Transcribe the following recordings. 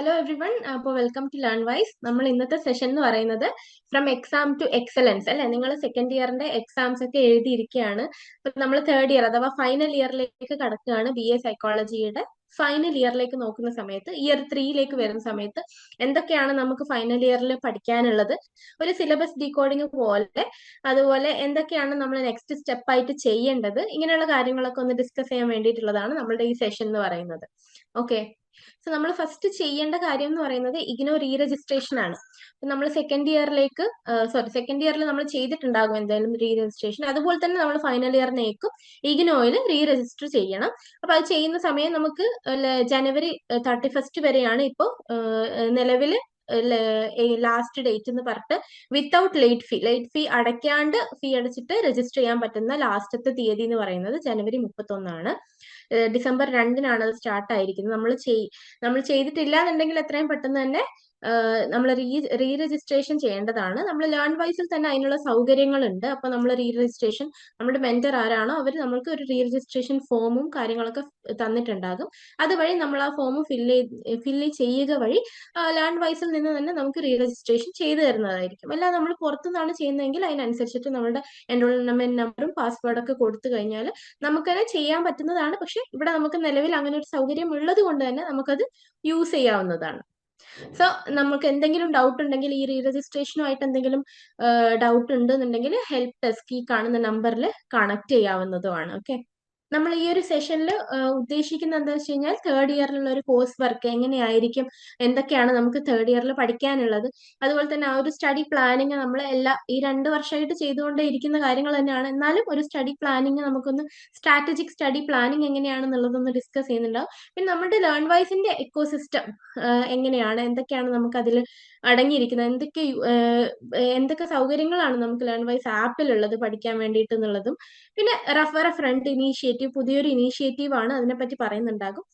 Hello everyone അപ്പോൾ welcome to learn wise നമ്മൾ ഇന്നത്തെ സെഷൻ എന്ന് പറയുന്നത് ഫ്രം എക്സാം ടു എക്സലൻസ് അല്ലെ? നിങ്ങൾ സെക്കൻഡ് ഇയറിന്റെ എക്സാംസ് ഒക്കെ എഴുതിയിരിക്കുകയാണ്. അപ്പൊ നമ്മൾ തേർഡ് ഇയർ അഥവാ ഫൈനൽ ഇയറിലേക്ക് കടക്കുകയാണ് ബി എ സൈക്കോളജിയുടെ ഫൈനൽ ഇയറിലേക്ക് നോക്കുന്ന സമയത്ത് ഇയർ ത്രീയിലേക്ക് വരുന്ന സമയത്ത് എന്തൊക്കെയാണ് നമുക്ക് ഫൈനൽ ഇയറിൽ പഠിക്കാനുള്ളത്? ഒരു സിലബസ് ഡീകോഡിംഗ് പോലെ അതുപോലെ എന്തൊക്കെയാണ് നമ്മൾ നെക്സ്റ്റ് സ്റ്റെപ്പ് ആയിട്ട് ചെയ്യേണ്ടത്? ഇങ്ങനെയുള്ള കാര്യങ്ങളൊക്കെ ഒന്ന് ഡിസ്കസ് ചെയ്യാൻ വേണ്ടിയിട്ടുള്ളതാണ് നമ്മളുടെ ഈ സെഷൻ എന്ന് പറയുന്നത്. ഓക്കെ സോ നമ്മൾ ഫസ്റ്റ് ചെയ്യേണ്ട കാര്യം എന്ന് പറയുന്നത് ഇഗ്നോ റീ രജിസ്ട്രേഷൻ ആണ് നമ്മൾ സെക്കൻഡ് ഇയറിലേക്ക് സോറി സെക്കൻഡ് ഇയറിൽ നമ്മൾ ചെയ്തിട്ടുണ്ടാകും എന്തായാലും റീ രജിസ്ട്രേഷൻ അതുപോലെ തന്നെ നമ്മൾ ഫൈനൽ ഇയറിനേക്കും ഇഗ്നോയിൽ റീ രജിസ്റ്റർ ചെയ്യണം. അപ്പൊ അത് ചെയ്യുന്ന സമയം നമുക്ക് ജനുവരി തേർട്ടി ഫസ്റ്റ് വരെയാണ് ഇപ്പോൾ നിലവിൽ ലാസ്റ്റ് ഡേറ്റ് എന്ന് പറഞ്ഞിട്ട് without late fee late fee അടയ്ക്കാണ്ട് fee അടച്ചിട്ട് രജിസ്റ്റർ ചെയ്യാൻ പറ്റുന്ന ലാസ്റ്റത്തെ തീയതി എന്ന് പറയുന്നത് ജനുവരി മുപ്പത്തൊന്നാണ്. ഡിസംബർ രണ്ടിനാണ് അത് സ്റ്റാർട്ട് ആയിരിക്കുന്നത് നമ്മൾ ചെയ് നമ്മൾ ചെയ്തിട്ടില്ല എന്നുണ്ടെങ്കിൽ എത്രയും പെട്ടെന്ന് തന്നെ നമ്മൾ റീ രജിസ്ട്രേഷൻ ചെയ്യേണ്ടതാണ്. നമ്മൾ ലേൺ വൈസിൽ തന്നെ അതിനുള്ള സൗകര്യങ്ങളുണ്ട്. അപ്പൊ നമ്മൾ റീ രജിസ്ട്രേഷൻ നമ്മുടെ മെന്റർ ആരാണോ അവർ നമ്മൾക്ക് ഒരു റീ രജിസ്ട്രേഷൻ ഫോമും കാര്യങ്ങളൊക്കെ തന്നിട്ടുണ്ടാകും. അതുവഴി നമ്മൾ ആ ഫോം ഫില്ല് ഫില്ല് ചെയ്യുക വഴി ലേൺ വൈസിൽ നിന്ന് തന്നെ നമുക്ക് റീ രജിസ്ട്രേഷൻ ചെയ്തു തരുന്നതായിരിക്കും. അല്ല നമ്മൾ പുറത്തുനിന്നാണ് ചെയ്യുന്നതെങ്കിൽ അതിനനുസരിച്ചിട്ട് നമ്മുടെ എൻറോൾമെന്റ് നമ്പറും പാസ്വേഡൊക്കെ കൊടുത്തു കഴിഞ്ഞാൽ നമുക്കത് ചെയ്യാൻ പറ്റുന്നതാണ്. പക്ഷെ ഇവിടെ നമുക്ക് നിലവിൽ അങ്ങനെ ഒരു സൗകര്യം ഉള്ളത് കൊണ്ട് തന്നെ നമുക്കത് യൂസ് ചെയ്യാവുന്നതാണ്. സോ നമുക്ക് എന്തെങ്കിലും ഡൗട്ട് ഉണ്ടെങ്കിൽ ഈ റീ രജിസ്ട്രേഷനുമായിട്ട് എന്തെങ്കിലും ഡൗട്ട് ഉണ്ടെന്നുണ്ടെങ്കിൽ ഹെൽപ് ഡെസ്ക് ഈ കാണുന്ന നമ്പറിൽ കണക്ട് ചെയ്യാവുന്നതുമാണ്. ഓക്കെ നമ്മൾ ഈ ഒരു സെഷനിൽ ഉദ്ദേശിക്കുന്നത് എന്താ വെച്ച് കഴിഞ്ഞാൽ തേർഡ് ഇയറിലുള്ള ഒരു കോഴ്സ് വർക്ക് എങ്ങനെയായിരിക്കും? എന്തൊക്കെയാണ് നമുക്ക് തേർഡ് ഇയറിൽ പഠിക്കാനുള്ളത്? അതുപോലെ തന്നെ ആ ഒരു സ്റ്റഡി പ്ലാനിങ് നമ്മൾ എല്ലാ ഈ രണ്ട് വർഷമായിട്ട് ചെയ്തുകൊണ്ടേ ഇരിക്കുന്ന കാര്യങ്ങൾ തന്നെയാണ്. എന്നാലും ഒരു സ്റ്റഡി പ്ലാനിങ് നമുക്കൊന്ന് സ്ട്രാറ്റജിക് സ്റ്റഡി പ്ലാനിങ് എങ്ങനെയാണെന്നുള്ളതൊന്ന് ഡിസ്കസ് ചെയ്യുന്നുണ്ടാവും. പിന്നെ നമ്മുടെ ലേൺ വൈസിന്റെ എക്കോസിസ്റ്റം എങ്ങനെയാണ്? എന്തൊക്കെയാണ് നമുക്ക് അതിൽ അടങ്ങിയിരിക്കുന്നത്. എന്തൊക്കെ എന്തൊക്കെ സൗകര്യങ്ങളാണ് നമുക്ക് ലേൺ വൈസ് ആപ്പിൽ ഉള്ളത് പഠിക്കാൻ വേണ്ടിയിട്ട് എന്നുള്ളതും. പിന്നെ റഫർ എ ഫ്രണ്ട് ഇനീഷ്യേറ്റീവ് പുതിയൊരു ഇനീഷ്യേറ്റീവ് ആണ് അതിനെപ്പറ്റി പറയുന്നുണ്ടാകും.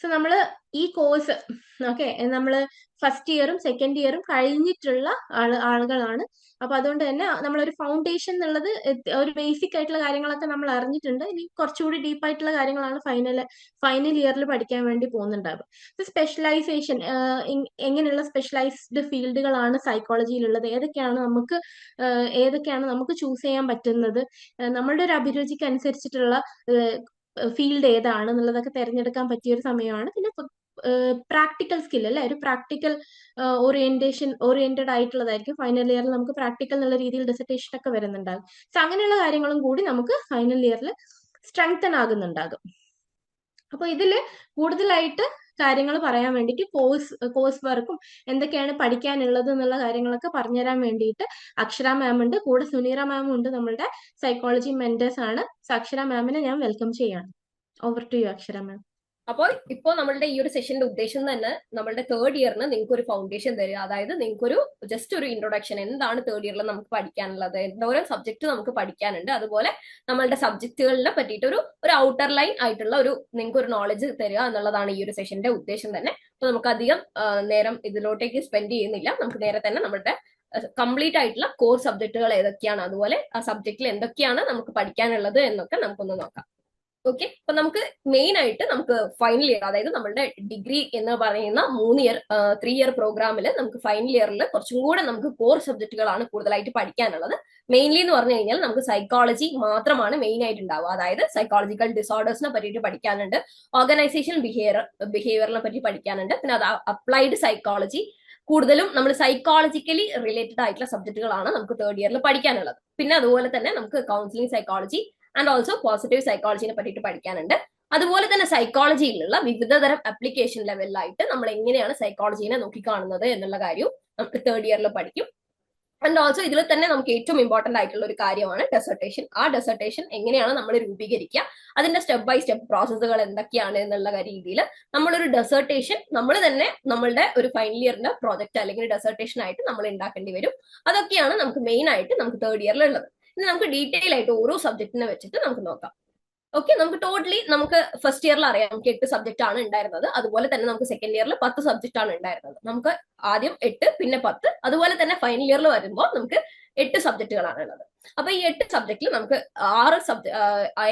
സോ നമ്മൾ ഈ കോഴ്സ് ഓക്കെ നമ്മൾ ഫസ്റ്റ് ഇയറും സെക്കൻഡ് ഇയറും കഴിഞ്ഞിട്ടുള്ള ആൾ ആളുകളാണ്. അപ്പൊ അതുകൊണ്ട് തന്നെ നമ്മളൊരു ഫൗണ്ടേഷൻ എന്നുള്ളത് ഒരു ബേസിക് ആയിട്ടുള്ള കാര്യങ്ങളൊക്കെ നമ്മൾ അറിഞ്ഞിട്ടുണ്ട്. ഇനി കുറച്ചുകൂടി ഡീപ്പ് ആയിട്ടുള്ള കാര്യങ്ങളാണ് ഫൈനൽ ഫൈനൽ ഇയറിൽ പഠിക്കാൻ വേണ്ടി പോകുന്നുണ്ടാവുക. സ്പെഷ്യലൈസേഷൻ എങ്ങനെയുള്ള സ്പെഷ്യലൈസ്ഡ് ഫീൽഡുകളാണ് സൈക്കോളജിയിലുള്ളത് ഏതൊക്കെയാണ് നമുക്ക് ഏതൊക്കെയാണ് നമുക്ക് ചൂസ് ചെയ്യാൻ പറ്റുന്നത്? നമ്മളുടെ ഒരു അഭിരുചിക്ക് അനുസരിച്ചിട്ടുള്ള ഫീൽഡ് ഏതാണ് എന്നുള്ളതൊക്കെ തിരഞ്ഞെടുക്കാൻ പറ്റിയ ഒരു സമയമാണ്. പിന്നെ പ്രാക്ടിക്കൽ സ്കിൽ അല്ലെ? ഒരു പ്രാക്ടിക്കൽ ഓറിയന്റേഷൻ ഓറിയന്റഡ് ആയിട്ടുള്ളതായിരിക്കും. ഫൈനൽ ഇയറിൽ നമുക്ക് പ്രാക്ടിക്കൽ എന്നുള്ള രീതിയിൽ ഡിസർട്ടേഷൻ ഒക്കെ വരുന്നുണ്ടാകും. സോ അങ്ങനെയുള്ള കാര്യങ്ങളും കൂടി നമുക്ക് ഫൈനൽ ഇയറിൽ സ്ട്രെങ്തൻ ആകുന്നുണ്ടാകും. അപ്പൊ ഇതിൽ കൂടുതലായിട്ട് കാര്യങ്ങൾ പറയാൻ വേണ്ടിയിട്ട് കോഴ്സ് കോഴ്സ് വർക്കും എന്തൊക്കെയാണ് പഠിക്കാനുള്ളത് എന്നുള്ള കാര്യങ്ങളൊക്കെ പറഞ്ഞുതരാൻ വേണ്ടിയിട്ട് അക്ഷര മാം ഉണ്ട്. കൂടെ സുനീറ മാമും ഉണ്ട്. നമ്മളുടെ സൈക്കോളജി മെന്റേഴ്സ് ആണ്. അക്ഷര മാമിനെ ഞാൻ വെൽക്കം ചെയ്യാണ് ഓവർ ടു യു അക്ഷര മാം അപ്പോൾ ഇപ്പോൾ നമ്മളുടെ ഈ ഒരു സെഷന്റെ ഉദ്ദേശം തന്നെ നമ്മളുടെ തേർഡ് ഇയറിന് നിങ്ങൾക്ക് ഒരു ഫൗണ്ടേഷൻ തരിക. അതായത് നിങ്ങൾക്കൊരു ജസ്റ്റ് ഒരു ഇൻട്രൊഡക്ഷൻ എന്താണ് തേർഡ് ഇയറിൽ നമുക്ക് പഠിക്കാനുള്ളത്? എന്തോരം സബ്ജക്ട് നമുക്ക് പഠിക്കാനുണ്ട്? അതുപോലെ നമ്മളുടെ സബ്ജക്റ്റുകളിനെ പറ്റിയിട്ട് ഒരു ഒരു ഔട്ടർ ലൈൻ ആയിട്ടുള്ള ഒരു നിങ്ങൾക്ക് ഒരു നോളജ് തരിക എന്നുള്ളതാണ് ഈ ഒരു സെഷന്റെ ഉദ്ദേശം തന്നെ. അപ്പൊ നമുക്ക് അധികം നേരം ഇതിലോട്ടേക്ക് സ്പെൻഡ് ചെയ്യുന്നില്ല. നമുക്ക് നേരെ തന്നെ നമ്മുടെ കംപ്ലീറ്റ് ആയിട്ടുള്ള കോർ സബ്ജക്റ്റുകൾ ഏതൊക്കെയാണ്? അതുപോലെ ആ സബ്ജക്റ്റിൽ എന്തൊക്കെയാണ് നമുക്ക് പഠിക്കാനുള്ളത് എന്നൊക്കെ നമുക്കൊന്ന് നോക്കാം. ഓക്കെ അപ്പൊ നമുക്ക് മെയിൻ ആയിട്ട് നമുക്ക് ഫൈനൽ ഇയർ അതായത് നമ്മളുടെ ഡിഗ്രി എന്ന് പറയുന്ന മൂന്ന് ഇയർ ത്രീ ഇയർ പ്രോഗ്രാമിൽ നമുക്ക് ഫൈനൽ ഇയറിൽ കുറച്ചും കൂടെ നമുക്ക് കോർ സബ്ജക്റ്റുകളാണ് കൂടുതലായിട്ട് പഠിക്കാനുള്ളത്. മെയിൻലി എന്ന് പറഞ്ഞു കഴിഞ്ഞാൽ നമുക്ക് സൈക്കോളജി മാത്രമാണ് മെയിൻ ആയിട്ട് ഉണ്ടാവുക അതായത് സൈക്കോളജിക്കൽ ഡിസോർഡേഴ്സിനെ പറ്റിയിട്ട് പഠിക്കാനുണ്ട്. ഓർഗനൈസേഷൻ ബിഹേവിയർ ബിഹേവിയറിനെ പറ്റി പഠിക്കാനുണ്ട്. പിന്നെ അത് അപ്ലൈഡ് സൈക്കോളജി കൂടുതലും നമ്മൾ സൈക്കോളജിക്കലി റിലേറ്റഡ് ആയിട്ടുള്ള സബ്ജക്റ്റുകളാണ് നമുക്ക് തേർഡ് ഇയറിൽ പഠിക്കാനുള്ളത്. പിന്നെ അതുപോലെ തന്നെ നമുക്ക് counselling psychology and also positive സൈക്കോളജിനെ പറ്റിയിട്ട് പഠിക്കാനുണ്ട്. അതുപോലെ തന്നെ സൈക്കോളജിയിലുള്ള വിവിധതരം അപ്ലിക്കേഷൻ ലെവലിലായിട്ട് നമ്മൾ എങ്ങനെയാണ് സൈക്കോളജീനെ നോക്കിക്കാണുന്നത് എന്നുള്ള കാര്യവും നമുക്ക് തേർഡ് ഇയറിൽ പഠിക്കും. ആൻഡ് ഓൾസോ ഇതിൽ തന്നെ നമുക്ക് ഏറ്റവും ഇമ്പോർട്ടന്റ് ആയിട്ടുള്ള ഒരു കാര്യമാണ് ഡെസർട്ടേഷൻ ആ ഡെസർട്ടേഷൻ എങ്ങനെയാണ് നമ്മൾ രൂപീകരിക്കുക? അതിന്റെ സ്റ്റെപ്പ് ബൈ സ്റ്റെപ്പ് പ്രോസസ്സുകൾ എന്തൊക്കെയാണ് എന്നുള്ള രീതിയിൽ നമ്മളൊരു ഡെസർട്ടേഷൻ നമ്മൾ തന്നെ നമ്മളുടെ ഒരു ഫൈനൽ ഇയറിന്റെ പ്രോജക്റ്റ് അല്ലെങ്കിൽ ഡെസർട്ടേഷൻ ആയിട്ട് നമ്മൾ ഉണ്ടാക്കേണ്ടി വരും. അതൊക്കെയാണ് നമുക്ക് മെയിൻ ആയിട്ട് നമുക്ക് തേർഡ് ഇയറിൽ ഉള്ളത്. ഇനി നമുക്ക് ഡീറ്റെയിൽ ആയിട്ട് ഓരോ സബ്ജക്റ്റിനെ വെച്ചിട്ട് നമുക്ക് നോക്കാം. ഓക്കെ നമുക്ക് ടോട്ടലി നമുക്ക് ഫസ്റ്റ് ഇയറിൽ അറിയാം നമുക്ക് എട്ട് സബ്ജക്റ്റ് ആണ് ഉണ്ടായിരുന്നത്. അതുപോലെ തന്നെ നമുക്ക് സെക്കൻഡ് ഇയറിൽ പത്ത് സബ്ജക്റ്റ് ആണ് ഉണ്ടായിരുന്നത്. നമുക്ക് ആദ്യം എട്ട് പിന്നെ പത്ത്. അതുപോലെ തന്നെ ഫൈനൽ ഇയറിൽ വരുമ്പോൾ നമുക്ക് എട്ട് സബ്ജക്റ്റുകളാണ് ഉള്ളത്. അപ്പൊ ഈ എട്ട് സബ്ജക്റ്റിൽ നമുക്ക് ആറ് സബ്ജ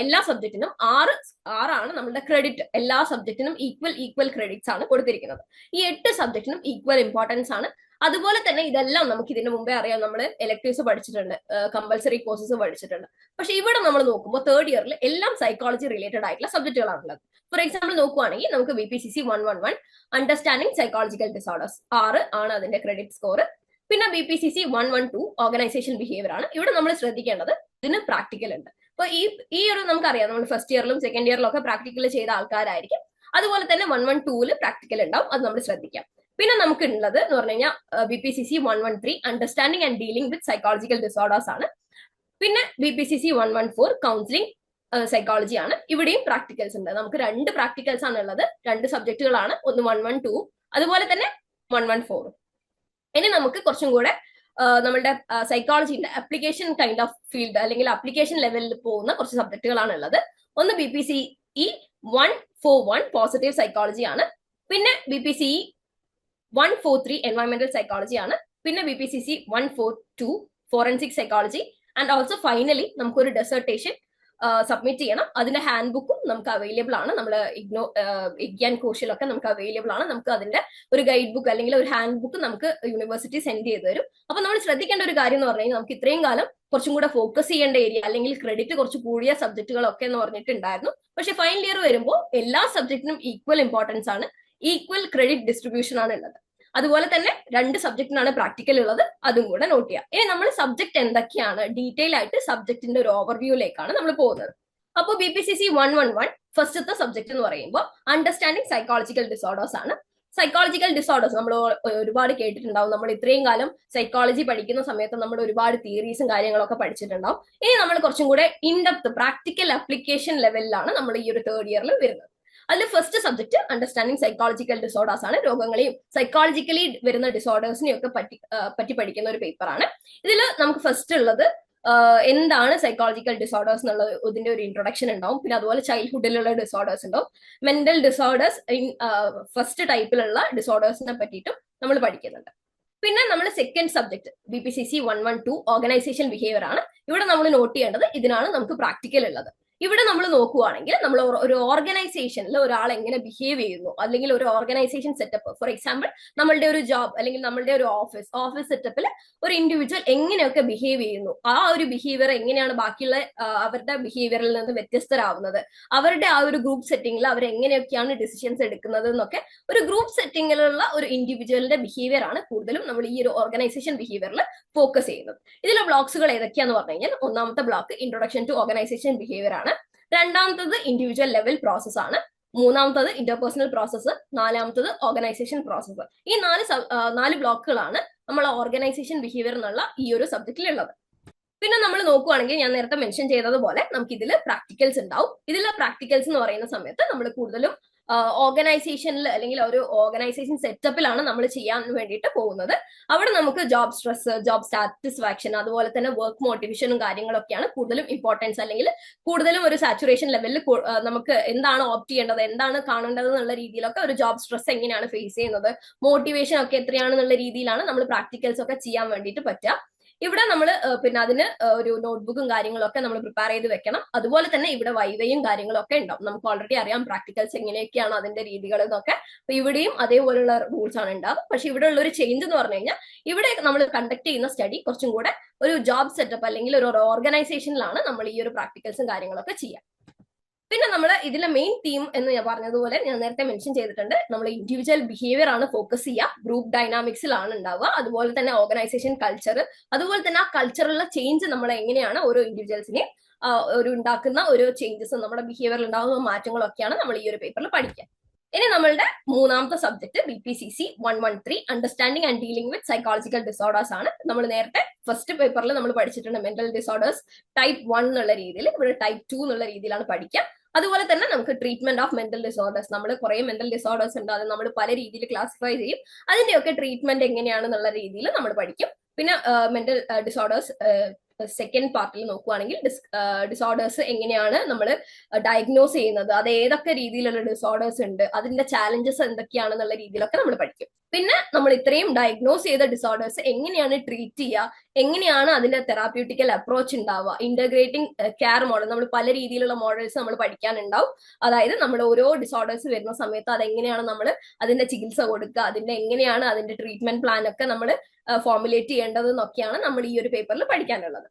എല്ലാ സബ്ജക്റ്റിനും ആറ് ആറാണ് നമ്മുടെ ക്രെഡിറ്റ് എല്ലാ സബ്ജക്റ്റിനും ഈക്വൽ ഈക്വൽ ക്രെഡിറ്റ്സ് ആണ് കൊടുത്തിരിക്കുന്നത്. ഈ എട്ട് സബ്ജക്റ്റിനും ഈക്വൽ ഇമ്പോർട്ടൻസ് ആണ്. അതുപോലെ തന്നെ ഇതെല്ലാം നമുക്ക് ഇതിന് മുമ്പേ അറിയാം. നമ്മൾ ഇലക്ടീവ്സ് പഠിച്ചിട്ടുണ്ട് കമ്പൽസറി കോഴ്സസ് പഠിച്ചിട്ടുണ്ട്. പക്ഷെ ഇവിടെ നമ്മൾ നോക്കുമ്പോൾ തേർഡ് ഇയറിൽ എല്ലാം സൈക്കോളജി റിലേറ്റഡ് ആയിട്ടുള്ള സബ്ജക്റ്റുകളാണുള്ളത് ഫോർ എക്സാമ്പിൾ നോക്കുവാണെങ്കിൽ നമുക്ക് B P C C one one one understanding psychological disorders ആറ് ആണ് അതിന്റെ ക്രെഡിറ്റ് സ്കോർ പിന്നെ B P C C one one two organisation behaviour ആണ്. ഇവിടെ നമ്മൾ ശ്രദ്ധിക്കേണ്ടത് ഇതിന് പ്രാക്ടിക്കൽ ഉണ്ട്. അപ്പൊ ഈ ഈ ഒരു നമുക്കറിയാം നമ്മൾ ഫസ്റ്റ് ഇയറിലും സെക്കൻഡ് ഇയറിലും ഒക്കെ പ്രാക്ടിക്കൽ ചെയ്ത ആൾക്കാരായിരിക്കും. അതുപോലെ തന്നെ വൺ വൺ ടൂൽ പ്രാക്ടിക്കൽ ഉണ്ടാവും അത് നമ്മൾ ശ്രദ്ധിക്കാം. പിന്നെ നമുക്ക് ഉള്ളത് എന്ന് പറഞ്ഞു കഴിഞ്ഞാൽ B P C C one one three understanding and dealing with psychological disorders ആണ്. പിന്നെ B P C C one one four counselling psychology ആണ്. ഇവിടെയും പ്രാക്ടിക്കൽസ് ഉണ്ട്. നമുക്ക് രണ്ട് പ്രാക്ടിക്കൽസ് ആണ് ഉള്ളത് രണ്ട് സബ്ജക്റ്റുകളാണ് ഒന്ന് വൺ വൺ ടു അതുപോലെ തന്നെ വൺ വൺ ഫോറും ഇനി നമുക്ക് കുറച്ചും കൂടെ നമ്മളുടെ സൈക്കോളജിന്റെ അപ്ലിക്കേഷൻ കൈൻഡ് ഓഫ് ഫീൽഡ് അല്ലെങ്കിൽ അപ്ലിക്കേഷൻ ലെവലിൽ പോകുന്ന കുറച്ച് സബ്ജക്റ്റുകളാണ് ഉള്ളത്. ഒന്ന് B P C E one four one positive psychology ആണ്. പിന്നെ B P C E one four three എൻവയോൺമെന്റൽ psychology ആണ്. പിന്നെ B P C C one four two forensic psychology and also finally നമുക്കൊരു ഡെസർട്ടേഷൻ സബ്മിറ്റ് ചെയ്യണം. അതിന്റെ hand ബുക്കും നമുക്ക് available ആണ്. നമ്മൾ ഇഗ്നോ ഇഗ്യാൻ കോഴ്സിലൊക്കെ നമുക്ക് അവൈലബിൾ ആണ്. നമുക്ക് അതിന്റെ ഒരു ഗൈഡ് ബുക്ക് അല്ലെങ്കിൽ ഒരു ഹാൻഡ് ബുക്ക് നമുക്ക് യൂണിവേഴ്സിറ്റി സെൻഡ് ചെയ്ത് തരും. അപ്പൊ നമ്മൾ ശ്രദ്ധിക്കേണ്ട ഒരു കാര്യം എന്ന് പറഞ്ഞു നമുക്ക് ഇത്രയും കാലം കുറച്ചും കൂടെ ഫോക്കസ് ചെയ്യേണ്ട ഏരിയ അല്ലെങ്കിൽ ക്രെഡിറ്റ് കുറച്ച് കൂടിയ സബ്ജക്റ്റുകളൊക്കെ എന്ന് പറഞ്ഞിട്ടുണ്ടായിരുന്നു. പക്ഷെ ഫൈനൽ ഇയർ വരുമ്പോൾ എല്ലാ സബ്ജക്റ്റിനും ഈക്വൽ ഇമ്പോർട്ടൻസ് ആണ്. ഈക്വൽ ക്രെഡിറ്റ് ഡിസ്ട്രിബ്യൂഷൻ ആണ് ഉള്ളത്. അതുപോലെ തന്നെ രണ്ട് സബ്ജക്റ്റിനാണ് പ്രാക്ടിക്കൽ ഉള്ളത് അതും കൂടെ നോട്ട് ചെയ്യാം. ഇനി നമ്മൾ സബ്ജക്ട് എന്തൊക്കെയാണ്? ഡീറ്റെയിൽ ആയിട്ട് സബ്ജക്റ്റിന്റെ ഒരു ഓവർവ്യൂയിലേക്കാണ് നമ്മൾ പോകുന്നത്. അപ്പോൾ B P C C one one one ഫസ്റ്റത്തെ സബ്ജക്ട് എന്ന് പറയുമ്പോൾ അണ്ടർസ്റ്റാൻഡിങ് സൈക്കോളജിക്കൽ ഡിസോർഡേഴ്സ് ആണ്. സൈക്കോളജിക്കൽ ഡിസോർഡേഴ്സ് നമ്മൾ ഒരുപാട് കേട്ടിട്ടുണ്ടാവും. നമ്മൾ ഇത്രയും കാലം സൈക്കോളജി പഠിക്കുന്ന സമയത്ത് നമ്മൾ ഒരുപാട് തിയറീസും കാര്യങ്ങളൊക്കെ പഠിച്ചിട്ടുണ്ടാവും. ഇനി നമ്മൾ കുറച്ചും കൂടെ ഇൻഡെപ്ത് പ്രാക്ടിക്കൽ അപ്ലിക്കേഷൻ ലെവലിലാണ് നമ്മൾ ഈ ഒരു തേർഡ് ഇയറിൽ വരുന്നത്. അതിൽ first subject understanding psychological disorders ആണ്. രോഗങ്ങളെയും സൈക്കോളജിക്കലി വരുന്ന ഡിസോർഡേഴ്സിനെയും ഒക്കെ പറ്റി പറ്റി പഠിക്കുന്ന ഒരു പേപ്പറാണ് ഇതിൽ നമുക്ക് ഫസ്റ്റ് ഉള്ളത് എന്താണ് സൈക്കോളജിക്കൽ ഡിസോർഡേഴ്സ് എന്നുള്ള ഇതിന്റെ ഒരു ഇൻട്രൊഡക്ഷൻ ഉണ്ടാവും. പിന്നെ അതുപോലെ ചൈൽഡ്ഹുഡിലുള്ള ഡിസോർഡേഴ്സ് ഉണ്ടാവും. മെന്റൽ ഡിസോർഡേഴ്സ് ഫസ്റ്റ് ടൈപ്പിലുള്ള ഡിസോർഡേഴ്സിനെ പറ്റിയിട്ടും നമ്മൾ പഠിക്കുന്നുണ്ട്. പിന്നെ നമ്മൾ second subject B P C C one one two organisation behaviour ആണ്. ഇവിടെ നമ്മൾ നോട്ട് ചെയ്യേണ്ടത് ഇതിനാണ് നമുക്ക് പ്രാക്ടിക്കൽ ഉള്ളത്. ഇവിടെ നമ്മൾ നോക്കുവാണെങ്കിൽ നമ്മൾ ഒരു ഓർഗനൈസേഷനിൽ ഒരാൾ എങ്ങനെ ബിഹേവ് ചെയ്യുന്നു അല്ലെങ്കിൽ ഒരു ഓർഗനൈസേഷൻ സെറ്റപ്പ് ഫോർ എക്സാമ്പിൾ നമ്മളുടെ ഒരു ജോബ് അല്ലെങ്കിൽ നമ്മളുടെ ഒരു ഓഫീസ് ഓഫീസ് സെറ്റപ്പിൽ ഒരു ഇൻഡിവിജ്വൽ എങ്ങനെയൊക്കെ ബിഹേവ് ചെയ്യുന്നു ആ ഒരു ബിഹേവിയർ എങ്ങനെയാണ് ബാക്കിയുള്ള അവരുടെ ബിഹേവിയറിൽ നിന്ന് വ്യത്യസ്തരാവുന്നത് അവരുടെ ആ ഒരു ഗ്രൂപ്പ് സെറ്റിംഗിൽ അവർ എങ്ങനെയൊക്കെയാണ് ഡിസിഷൻസ് എടുക്കുന്നത് എന്നൊക്കെ ഒരു ഗ്രൂപ്പ് സെറ്റിംഗിലുള്ള ഒരു ഇൻഡിവിജ്വലിന്റെ ബിഹേവിയർ ആണ് കൂടുതലും നമ്മൾ ഈ ഒരു ഓർഗനൈസേഷൻ ബിഹേവിയറിൽ ഫോക്കസ് ചെയ്യുന്നത്. ഇതിലെ ബ്ലോക്സുകൾ ഏതൊക്കെയാന്ന് പറഞ്ഞു കഴിഞ്ഞാൽ ഒന്നാമത്തെ block introduction to organisation behaviour ആണ്. രണ്ടാമത്തത് ഇൻഡിവിജ്വൽ ലെവൽ പ്രോസസ് ആണ്. മൂന്നാമത്തത് ഇന്റർപേഴ്സണൽ പ്രോസസ്സ് നാലാമത്തത് ഓർഗനൈസേഷൻ പ്രോസസ്സ് ഈ നാല് നാല് ബ്ലോക്കുകളാണ് നമ്മൾ ഓർഗനൈസേഷൻ ബിഹേവിയർ എന്നുള്ള ഈ ഒരു സബ്ജക്റ്റിൽ ഉള്ളത് പിന്നെ നമ്മൾ നോക്കുവാണെങ്കിൽ ഞാൻ നേരത്തെ മെൻഷൻ ചെയ്തതുപോലെ നമുക്ക് ഇതിൽ പ്രാക്ടിക്കൽസ് ഉണ്ടാവും. ഇതിലെ പ്രാക്ടിക്കൽസ് എന്ന് പറയുന്ന സമയത്ത് നമ്മൾ കൂടുതലും ഓർഗനൈസേഷനിൽ അല്ലെങ്കിൽ ഒരു ഓർഗനൈസേഷൻ സെറ്റപ്പിലാണ് നമ്മൾ ചെയ്യാൻ വേണ്ടിയിട്ട് പോകുന്നത്. അവിടെ നമുക്ക് ജോബ് സ്ട്രെസ് ജോബ് സാറ്റിസ്ഫാക്ഷൻ അതുപോലെ തന്നെ വർക്ക് മോട്ടിവേഷനും കാര്യങ്ങളൊക്കെയാണ് കൂടുതലും ഇമ്പോർട്ടൻസ് അല്ലെങ്കിൽ കൂടുതലും ഒരു സാച്ചുറേഷൻ ലെവലിൽ നമുക്ക് എന്താണ് ഓപ്റ്റ് ചെയ്യേണ്ടത് എന്താണ് കാണേണ്ടത് എന്നുള്ള രീതിയിലൊക്കെ ഒരു ജോബ് സ്ട്രെസ് എങ്ങനെയാണ് ഫേസ് ചെയ്യുന്നത് മോട്ടിവേഷൻ ഒക്കെ എത്രയാണെന്നുള്ള രീതിയിലാണ് നമ്മൾ പ്രാക്ടിക്കൽസ് ഒക്കെ ചെയ്യാൻ വേണ്ടിയിട്ട് പറ്റുക. ഇവിടെ നമ്മൾ പിന്നെ അതിന് ഒരു നോട്ട്ബുക്കും കാര്യങ്ങളൊക്കെ നമ്മൾ പ്രിപ്പയർ ചെയ്ത് വെക്കണം. അതുപോലെ തന്നെ ഇവിടെ വൈവയും കാര്യങ്ങളൊക്കെ ഉണ്ടാവും. നമുക്ക് ഓൾറെഡി അറിയാം പ്രാക്ടിക്കൽസ് എങ്ങനെയൊക്കെയാണ് അതിന്റെ രീതികൾ എന്നൊക്കെ. അപ്പൊ ഇവിടെയും അതേപോലുള്ള റൂൾസ് ആണ് ഉണ്ടാവുക. പക്ഷെ ഇവിടെ ഉള്ള ഒരു ചേഞ്ച് എന്ന് പറഞ്ഞു കഴിഞ്ഞാൽ ഇവിടെ നമ്മൾ കണ്ടക്ട് ചെയ്യുന്ന സ്റ്റഡി കുറച്ചും കൂടെ ഒരു ജോബ് സെറ്റപ്പ് അല്ലെങ്കിൽ ഒരു ഓർഗനൈസേഷനിലാണ് നമ്മൾ ഈ ഒരു പ്രാക്ടിക്കൽസും കാര്യങ്ങളൊക്കെ ചെയ്യുക. പിന്നെ നമ്മൾ ഇതിലെ മെയിൻ തീം എന്ന് ഞാൻ പറഞ്ഞതുപോലെ ഞാൻ നേരത്തെ മെൻഷൻ ചെയ്തിട്ടുണ്ട്. നമ്മൾ ഇൻഡിവിജ്വൽ ബിഹേവിയർ ആണ് ഫോക്കസ് ചെയ്യുക. ഗ്രൂപ്പ് ഡൈനാമിക്സിലാണ് ഉണ്ടാവുക. അതുപോലെ തന്നെ ഓർഗനൈസേഷൻ കൾച്ചർ അതുപോലെ തന്നെ ആ കൾച്ചറിലുള്ള ചേഞ്ച് നമ്മൾ എങ്ങനെയാണ് ഓരോ ഇൻഡിവിജ്വൽസിനെ ഒരു ഉണ്ടാക്കുന്ന ഓരോ ചേഞ്ചസ് നമ്മുടെ ബിഹേവിയറിൽ ഉണ്ടാകുന്ന മാറ്റങ്ങളൊക്കെയാണ് നമ്മൾ ഈ ഒരു പേപ്പറിൽ പഠിക്കുക. ഇനി നമ്മളുടെ മൂന്നാമത്തെ subject B P C C one one three understanding and dealing with psychological disorders ആണ്. നമ്മൾ നേരത്തെ ഫസ്റ്റ് പേപ്പറിൽ നമ്മൾ പഠിച്ചിട്ടുണ്ട് മെന്റൽ ഡിസോർഡേഴ്സ് ടൈപ്പ് വൺ എന്നുള്ള രീതിയിൽ. ഇവിടെ ടൈപ്പ് ടു എന്നുള്ള രീതിയിലാണ് പഠിക്കുക. അതുപോലെ തന്നെ നമുക്ക് ട്രീറ്റ്മെന്റ് ഓഫ് മെന്റൽ ഡിസോർഡേഴ്സ് നമ്മൾ കുറെ മെന്റൽ ഡിസോർഡേഴ്സ് ഉണ്ട്. അത് നമ്മൾ പല രീതിയിൽ ക്ലാസിഫൈ ചെയ്യും. അതിന്റെയൊക്കെ ട്രീറ്റ്മെന്റ് എങ്ങനെയാണെന്നുള്ള രീതിയിൽ നമ്മൾ പഠിക്കും. പിന്നെ മെന്റൽ ഡിസോർഡേഴ്സ് സെക്കൻഡ് പാർട്ടിൽ നോക്കുവാണെങ്കിൽ ഡിസോർഡേഴ്സ് എങ്ങനെയാണ് നമ്മൾ ഡയഗ്നോസ് ചെയ്യുന്നത്? അത് ഏതൊക്കെ രീതിയിലുള്ള ഡിസോർഡേഴ്സ് ഉണ്ട്? അതിന്റെ ചാലഞ്ചസ് എന്തൊക്കെയാണെന്നുള്ള രീതിയിലൊക്കെ നമ്മൾ പഠിക്കും. പിന്നെ നമ്മൾ ഇത്രയും ഡയഗ്നോസ് ചെയ്ത ഡിസോർഡേഴ്സ് എങ്ങനെയാണ് ട്രീറ്റ് ചെയ്യുക? എങ്ങനെയാണ് അതിന്റെ തെറാപ്യൂട്ടിക്കൽ അപ്രോച്ച് ഉണ്ടാവുക? ഇന്റഗ്രേറ്റിംഗ് കെയർ മോഡൽ നമ്മൾ പല രീതിയിലുള്ള മോഡൽസ് നമ്മൾ പഠിക്കാനുണ്ടാവും. അതായത് നമ്മൾ ഓരോ ഡിസോർഡേഴ്സ് വരുന്ന സമയത്ത് അതെങ്ങനെയാണ് നമ്മൾ അതിന്റെ ചികിത്സ കൊടുക്കുക? അതിന്റെ എങ്ങനെയാണ് അതിന്റെ ട്രീറ്റ്മെന്റ് പ്ലാൻ ഒക്കെ നമ്മൾ ഫോർമുലേറ്റ് ചെയ്യേണ്ടത് എന്നൊക്കെയാണ് നമ്മൾ ഈ ഒരു പേപ്പറിൽ പഠിക്കാനുള്ളത്.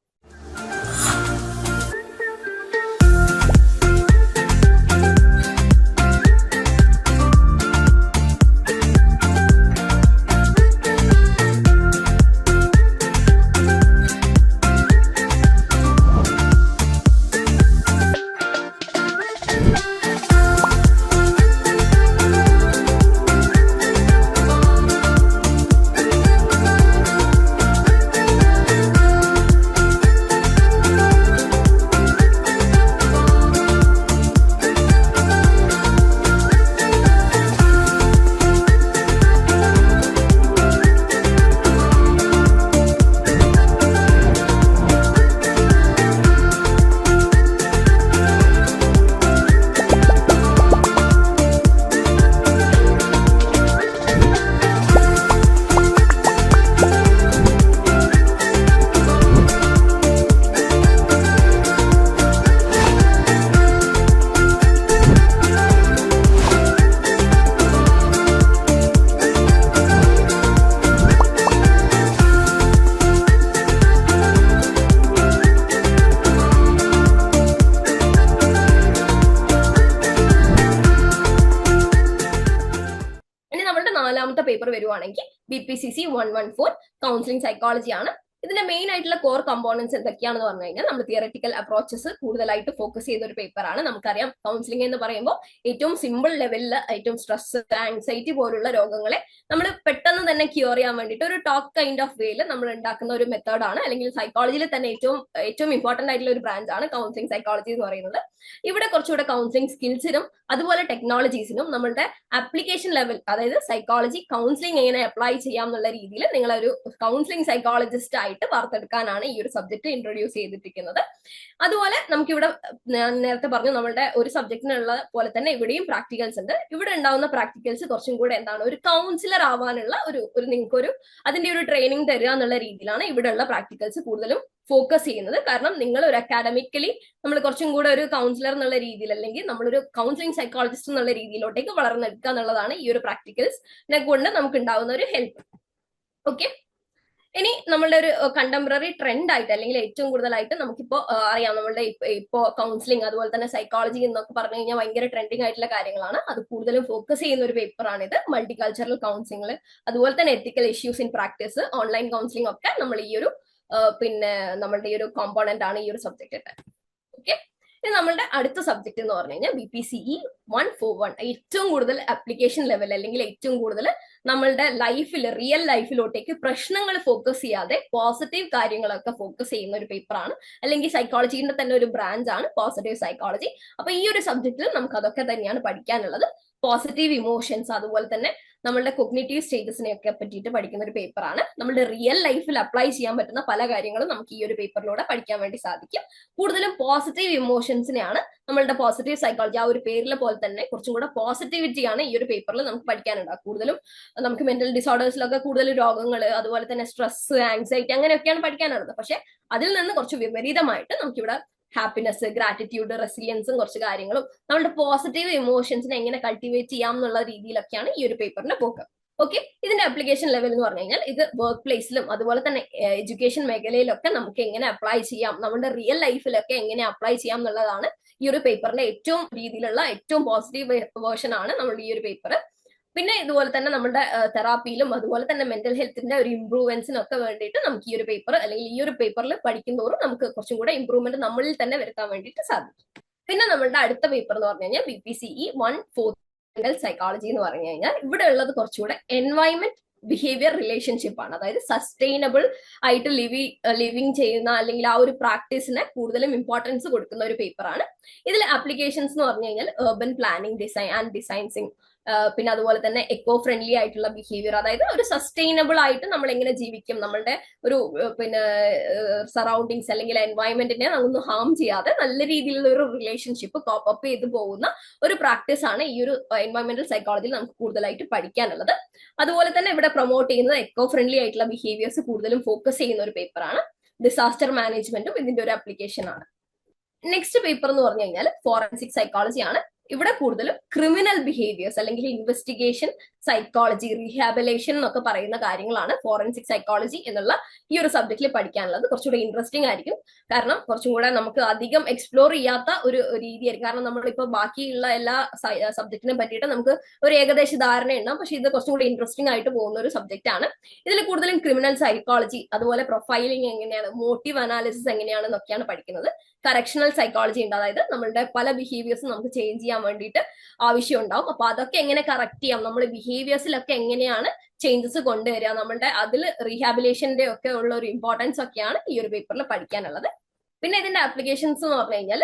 നാലാമത്തെ പേപ്പർ വരുവാണെങ്കിൽ B P C C one one four counselling psychology ആണ്. ഇതിന്റെ മെയിൻ ആയിട്ടുള്ള കോർ കമ്പോണൻസ് എന്തൊക്കെയാണെന്ന് പറഞ്ഞു കഴിഞ്ഞാൽ നമ്മൾ തിയററ്റിക്കൽ അപ്രോച്ചസ് കൂടുതലായിട്ട് ഫോക്കസ് ചെയ്ത ഒരു പേപ്പറാണ് നമുക്കറിയാം കൗൺസിലിംഗ് എന്ന് പറയുമ്പോൾ ഏറ്റവും സിമ്പിൾ ലെവലിൽ ഏറ്റവും സ്ട്രെസ് ആൻസൈറ്റി പോലുള്ള രോഗങ്ങളെ നമ്മൾ പെട്ടെന്ന് തന്നെ ക്യൂർ ചെയ്യാൻ വേണ്ടിയിട്ട് ഒരു ടോക്ക് കൈൻഡ് ഓഫ് വേയിൽ നമ്മൾ ഉണ്ടാക്കുന്ന ഒരു മെത്തേഡാണ് അല്ലെങ്കിൽ സൈക്കോളജിയിൽ തന്നെ ഏറ്റവും ഏറ്റവും ഇമ്പോർട്ടന്റ് ആയിട്ടുള്ള ഒരു ബ്രാഞ്ച് ആണ് കൗൺസിലിംഗ് സൈക്കോളജി എന്ന് പറയുന്നത്. ഇവിടെ കുറച്ചുകൂടെ കൗൺസിലിംഗ് സ്കിൽസിനും അതുപോലെ ടെക്നോളജീസിനും നമ്മളുടെ ആപ്ലിക്കേഷൻ ലെവൽ അതായത് സൈക്കോളജി കൗൺസിലിംഗ് എങ്ങനെ അപ്ലൈ ചെയ്യാം എന്നുള്ള രീതിയിൽ നിങ്ങളൊരു കൗൺസിലിംഗ് സൈക്കോളജിസ്റ്റ് ആയിട്ട് വാർത്തെടുക്കാനാണ് ഈ ഒരു സബ്ജക്ട് ഇൻട്രൊഡ്യൂസ് ചെയ്തിരിക്കുന്നത്. അതുപോലെ നമുക്കിവിടെ നേരത്തെ പറഞ്ഞു നമ്മളുടെ ഒരു സബ്ജക്റ്റിനുള്ള പോലെ തന്നെ ഇവിടെയും പ്രാക്ടിക്കൽസ് ഉണ്ട്. ഇവിടെ ഉണ്ടാവുന്ന പ്രാക്ടിക്കൽസ് കുറച്ചും കൂടെ എന്താണ് ഒരു കൗൺസിലർ ആവാനുള്ള ഒരു ഒരു നിങ്ങൾക്ക് ഒരു അതിന്റെ ഒരു ട്രെയിനിങ് തരിക എന്നുള്ള രീതിയിലാണ് ഇവിടെയുള്ള പ്രാക്ടിക്കൽസ് കൂടുതലും ഫോക്കസ് ചെയ്യുന്നത്. കാരണം നിങ്ങൾ ഒരു അക്കാഡമിക്കലി നമ്മൾ കുറച്ചും കൂടെ ഒരു കൗൺസിലർ എന്നുള്ള രീതിയിൽ അല്ലെങ്കിൽ നമ്മളൊരു കൗൺസിലിംഗ് സൈക്കോളജിസ്റ്റ് എന്നുള്ള രീതിയിലോട്ടേക്ക് വളർന്നെടുക്കുക എന്നുള്ളതാണ് ഈ ഒരു പ്രാക്ടിക്കൽസിനെ കൊണ്ട് നമുക്ക് ഉണ്ടാവുന്ന ഒരു ഹെൽപ്പ് ഓക്കെ ഇനി നമ്മളുടെ ഒരു കണ്ടംപററി ട്രെൻഡ് ആയിട്ട് അല്ലെങ്കിൽ ഏറ്റവും കൂടുതലായിട്ട് നമുക്കിപ്പോ അറിയാം നമ്മളുടെ ഇപ്പ- കൗൺസിലിംഗ് അതുപോലെ തന്നെ സൈക്കോളജി എന്നൊക്കെ പറഞ്ഞു കഴിഞ്ഞാൽ ഭയങ്കര ട്രെൻഡിങ് ആയിട്ടുള്ള കാര്യങ്ങളാണ്. അത് കൂടുതലും ഫോക്കസ് ചെയ്യുന്ന ഒരു പേപ്പറാണ് ഇത്. മൾട്ടി കൾച്ചറൽ കൗൺസിലിംഗ് അതുപോലെ തന്നെ ethical issues in practice online counselling ഒക്കെ നമ്മൾ ഈ ഒരു പിന്നെ നമ്മളുടെ ഈ ഒരു കോമ്പോണന്റ് ആണ് ഈ ഒരു സബ്ജക്റ്റ് ഓക്കെ ഇനി നമ്മളുടെ അടുത്ത സബ്ജക്ട് എന്ന് പറഞ്ഞു കഴിഞ്ഞാൽ B P C E one four one ഏറ്റവും കൂടുതൽ ആപ്ലിക്കേഷൻ ലെവൽ അല്ലെങ്കിൽ ഏറ്റവും കൂടുതൽ നമ്മളുടെ ലൈഫിൽ റിയൽ ലൈഫിലോട്ടേക്ക് പ്രശ്നങ്ങൾ ഫോക്കസ് ചെയ്യാതെ പോസിറ്റീവ് കാര്യങ്ങളൊക്കെ ഫോക്കസ് ചെയ്യുന്ന ഒരു പേപ്പറാണ് അല്ലെങ്കിൽ സൈക്കോളജിന്റെ തന്നെ ഒരു ബ്രാഞ്ച് ആണ് പോസിറ്റീവ് സൈക്കോളജി അപ്പൊ ഈ ഒരു സബ്ജക്റ്റിൽ നമുക്ക് അതൊക്കെ തന്നെയാണ് പഠിക്കാനുള്ളത്. പോസിറ്റീവ് ഇമോഷൻസ് അതുപോലെ തന്നെ നമ്മളുടെ കൊഗ്നേറ്റീവ് സ്റ്റേറ്റസിനെ ഒക്കെ പറ്റിയിട്ട് പഠിക്കുന്ന ഒരു പേപ്പറാണ് നമ്മുടെ റിയൽ ലൈഫിൽ അപ്ലൈ ചെയ്യാൻ പറ്റുന്ന പല കാര്യങ്ങളും നമുക്ക് ഈ ഒരു പേപ്പറിലൂടെ പഠിക്കാൻ വേണ്ടി സാധിക്കും. കൂടുതലും പോസിറ്റീവ് ഇമോഷൻസിനെയാണ് നമ്മളുടെ പോസിറ്റീവ് സൈക്കോളജി ആ ഒരു പേരിലെ പോലെ തന്നെ കുറച്ചും കൂടെ പോസിറ്റിവിറ്റിയാണ് ഈ ഒരു പേപ്പറിൽ നമുക്ക് പഠിക്കാനുണ്ടാകും കൂടുതലും നമുക്ക് മെന്റൽ ഡിസോർഡേഴ്സിലൊക്കെ കൂടുതൽ രോഗങ്ങൾ അതുപോലെ തന്നെ സ്ട്രെസ് ആങ്സൈറ്റി അങ്ങനെയൊക്കെയാണ് പഠിക്കാനുള്ളത്. പക്ഷെ അതിൽ നിന്ന് കുറച്ച് വിപരീതമായിട്ട് നമുക്കിവിടെ ഹാപ്പിനെസ് ഗ്രാറ്റിറ്റ്യൂഡ് റെസിലിയൻസും കുറച്ച് കാര്യങ്ങളും നമ്മുടെ പോസിറ്റീവ് ഇമോഷൻസിനെ എങ്ങനെ കൾട്ടിവേറ്റ് ചെയ്യാം എന്നുള്ള രീതിയിലൊക്കെയാണ് ഈ ഒരു പേപ്പറിന്റെ പോക്ക്. ഓക്കെ ഇതിന്റെ അപ്ലിക്കേഷൻ ലെവൽ എന്ന് പറഞ്ഞു കഴിഞ്ഞാൽ ഇത് വർക്ക് പ്ലേസിലും അതുപോലെ തന്നെ എഡ്യൂക്കേഷൻ മേഖലയിലൊക്കെ നമുക്ക് എങ്ങനെ അപ്ലൈ ചെയ്യാം നമ്മുടെ റിയൽ ലൈഫിലൊക്കെ എങ്ങനെ അപ്ലൈ ചെയ്യാം എന്നുള്ളതാണ് ഈ ഒരു പേപ്പറിന്റെ ഏറ്റവും രീതിയിലുള്ള ഏറ്റവും പോസിറ്റീവ് വേർഷൻ ആണ് നമ്മൾ ഈ ഒരു പേപ്പർ പിന്നെ ഇതുപോലെ തന്നെ നമ്മുടെ തെറാപ്പിയിലും അതുപോലെ തന്നെ മെന്റൽ ഹെൽത്തിന്റെ ഒരു ഇംപ്രൂവ്മെന്റ്സിനും ഒക്കെ വേണ്ടിയിട്ട് നമുക്ക് ഈ ഒരു പേപ്പർ അല്ലെങ്കിൽ ഈ ഒരു പേപ്പറിൽ പഠിക്കുന്നതോറും നമുക്ക് കുറച്ചും കൂടെ ഇംപ്രൂവ്മെന്റ് നമ്മളിൽ തന്നെ വരുത്താൻ വേണ്ടിയിട്ട് സാധിക്കും. പിന്നെ നമ്മളുടെ അടുത്ത പേപ്പർ എന്ന് പറഞ്ഞു കഴിഞ്ഞാൽ B P C E one fourth psychology എന്ന് പറഞ്ഞു കഴിഞ്ഞാൽ ഇവിടെ ഉള്ളത് കുറച്ചുകൂടെ എൻവയോൺമെന്റ് ബിഹേവിയർ റിലേഷൻഷിപ്പ് ആണ്. അതായത് സസ്റ്റൈനബിൾ ആയിട്ട് ലിവി ലിവിങ് ചെയ്യുന്ന അല്ലെങ്കിൽ ആ ഒരു പ്രാക്ടീസിന് കൂടുതലും ഇമ്പോർട്ടൻസ് കൊടുക്കുന്ന ഒരു പേപ്പറാണ് ഇതിൽ ആപ്ലിക്കേഷൻസ് എന്ന് പറഞ്ഞു കഴിഞ്ഞാൽ ഏർബൻ പ്ലാനിങ് ഡിസൈൻ ആൻഡ് ഡിസൈൻസിങ് പിന്നെ അതുപോലെ തന്നെ എക്കോ ഫ്രണ്ട്ലി ആയിട്ടുള്ള ബിഹേവിയർ അതായത് ഒരു സസ്റ്റൈനബിൾ ആയിട്ട് നമ്മൾ എങ്ങനെ ജീവിക്കും നമ്മളുടെ ഒരു പിന്നെ സറൗണ്ടിങ്സ് അല്ലെങ്കിൽ എൻവയോൺമെന്റിനെ ഒന്നും ഹാം ചെയ്യാതെ നല്ല രീതിയിലുള്ള ഒരു റിലേഷൻഷിപ്പ് കോപ്പ് അപ്പ് ചെയ്ത് പോകുന്ന ഒരു പ്രാക്ടീസ് ആണ് ഈ ഒരു എൻവയോൺമെന്റൽ സൈക്കോളജിയിൽ നമുക്ക് കൂടുതലായിട്ട് പഠിക്കാനുള്ളത്. അതുപോലെ തന്നെ ഇവിടെ പ്രൊമോട്ട് ചെയ്യുന്നത് എക്കോ ഫ്രണ്ട്ലി ആയിട്ടുള്ള ബിഹേവിയേഴ്സ് കൂടുതലും ഫോക്കസ് ചെയ്യുന്ന ഒരു പേപ്പറാണ് ഡിസാസ്റ്റർ മാനേജ്മെന്റും ഇതിന്റെ ഒരു ആപ്ലിക്കേഷൻ ആണ്. നെക്സ്റ്റ് പേപ്പർ എന്ന് പറഞ്ഞു കഴിഞ്ഞാൽ ഫോറൻസിക് സൈക്കോളജി ആണ്. ഇവിടെ കൂടുതലും ക്രിമിനൽ ബിഹേവിയേഴ്സ് അല്ലെങ്കിൽ ഇൻവെസ്റ്റിഗേഷൻ സൈക്കോളജി റീഹാബിലേഷൻ എന്നൊക്കെ പറയുന്ന കാര്യങ്ങളാണ് ഫോറൻസിക് സൈക്കോളജി എന്നുള്ള ഈ ഒരു സബ്ജക്റ്റിൽ പഠിക്കാനുള്ളത്. കുറച്ചുകൂടെ ഇൻട്രസ്റ്റിംഗ് ആയിരിക്കും. കാരണം കുറച്ചും കൂടെ നമുക്ക് അധികം എക്സ്പ്ലോർ ചെയ്യാത്ത ഒരു രീതിയായിരിക്കും. കാരണം നമ്മളിപ്പോൾ ബാക്കിയുള്ള എല്ലാ സബ്ജക്റ്റിനെ പറ്റിയിട്ട് നമുക്ക് ഒരു ഏകദേശ ധാരണ ഉണ്ടാവും. പക്ഷെ ഇത് കുറച്ചും കൂടി ഇൻട്രസ്റ്റിംഗ് ആയിട്ട് പോകുന്ന ഒരു സബ്ജക്റ്റ് ആണ്. ഇതിൽ കൂടുതലും ക്രിമിനൽ സൈക്കോളജി അതുപോലെ പ്രൊഫൈലിംഗ് എങ്ങനെയാണ് മോട്ടീവ് അനാലിസിസ് എങ്ങനെയാണെന്നൊക്കെയാണ് പഠിക്കുന്നത്. കറക്ഷണൽ സൈക്കോളജി ഉണ്ട്. അതായത് നമ്മളുടെ പല ബിഹേവിയേഴ്സും നമുക്ക് ചേഞ്ച് ചെയ്യാൻ വേണ്ടിയിട്ട് ആവശ്യം ഉണ്ടാവും അപ്പൊ അതൊക്കെ എങ്ങനെ കറക്റ്റ് ചെയ്യാം? നമ്മൾ ബിഹേവിയേഴ്സിലൊക്കെ എങ്ങനെയാണ് ചേഞ്ചസ് കൊണ്ടുവരിക? നമ്മളുടെ അതിൽ റീഹാബിലേഷന്റെ ഒക്കെ ഉള്ള ഒരു ഇമ്പോർട്ടൻസ് ഒക്കെയാണ് ഈ ഒരു പേപ്പറിൽ പഠിക്കാനുള്ളത്. പിന്നെ ഇതിന്റെ ആപ്ലിക്കേഷൻസ് എന്ന് പറഞ്ഞു കഴിഞ്ഞാൽ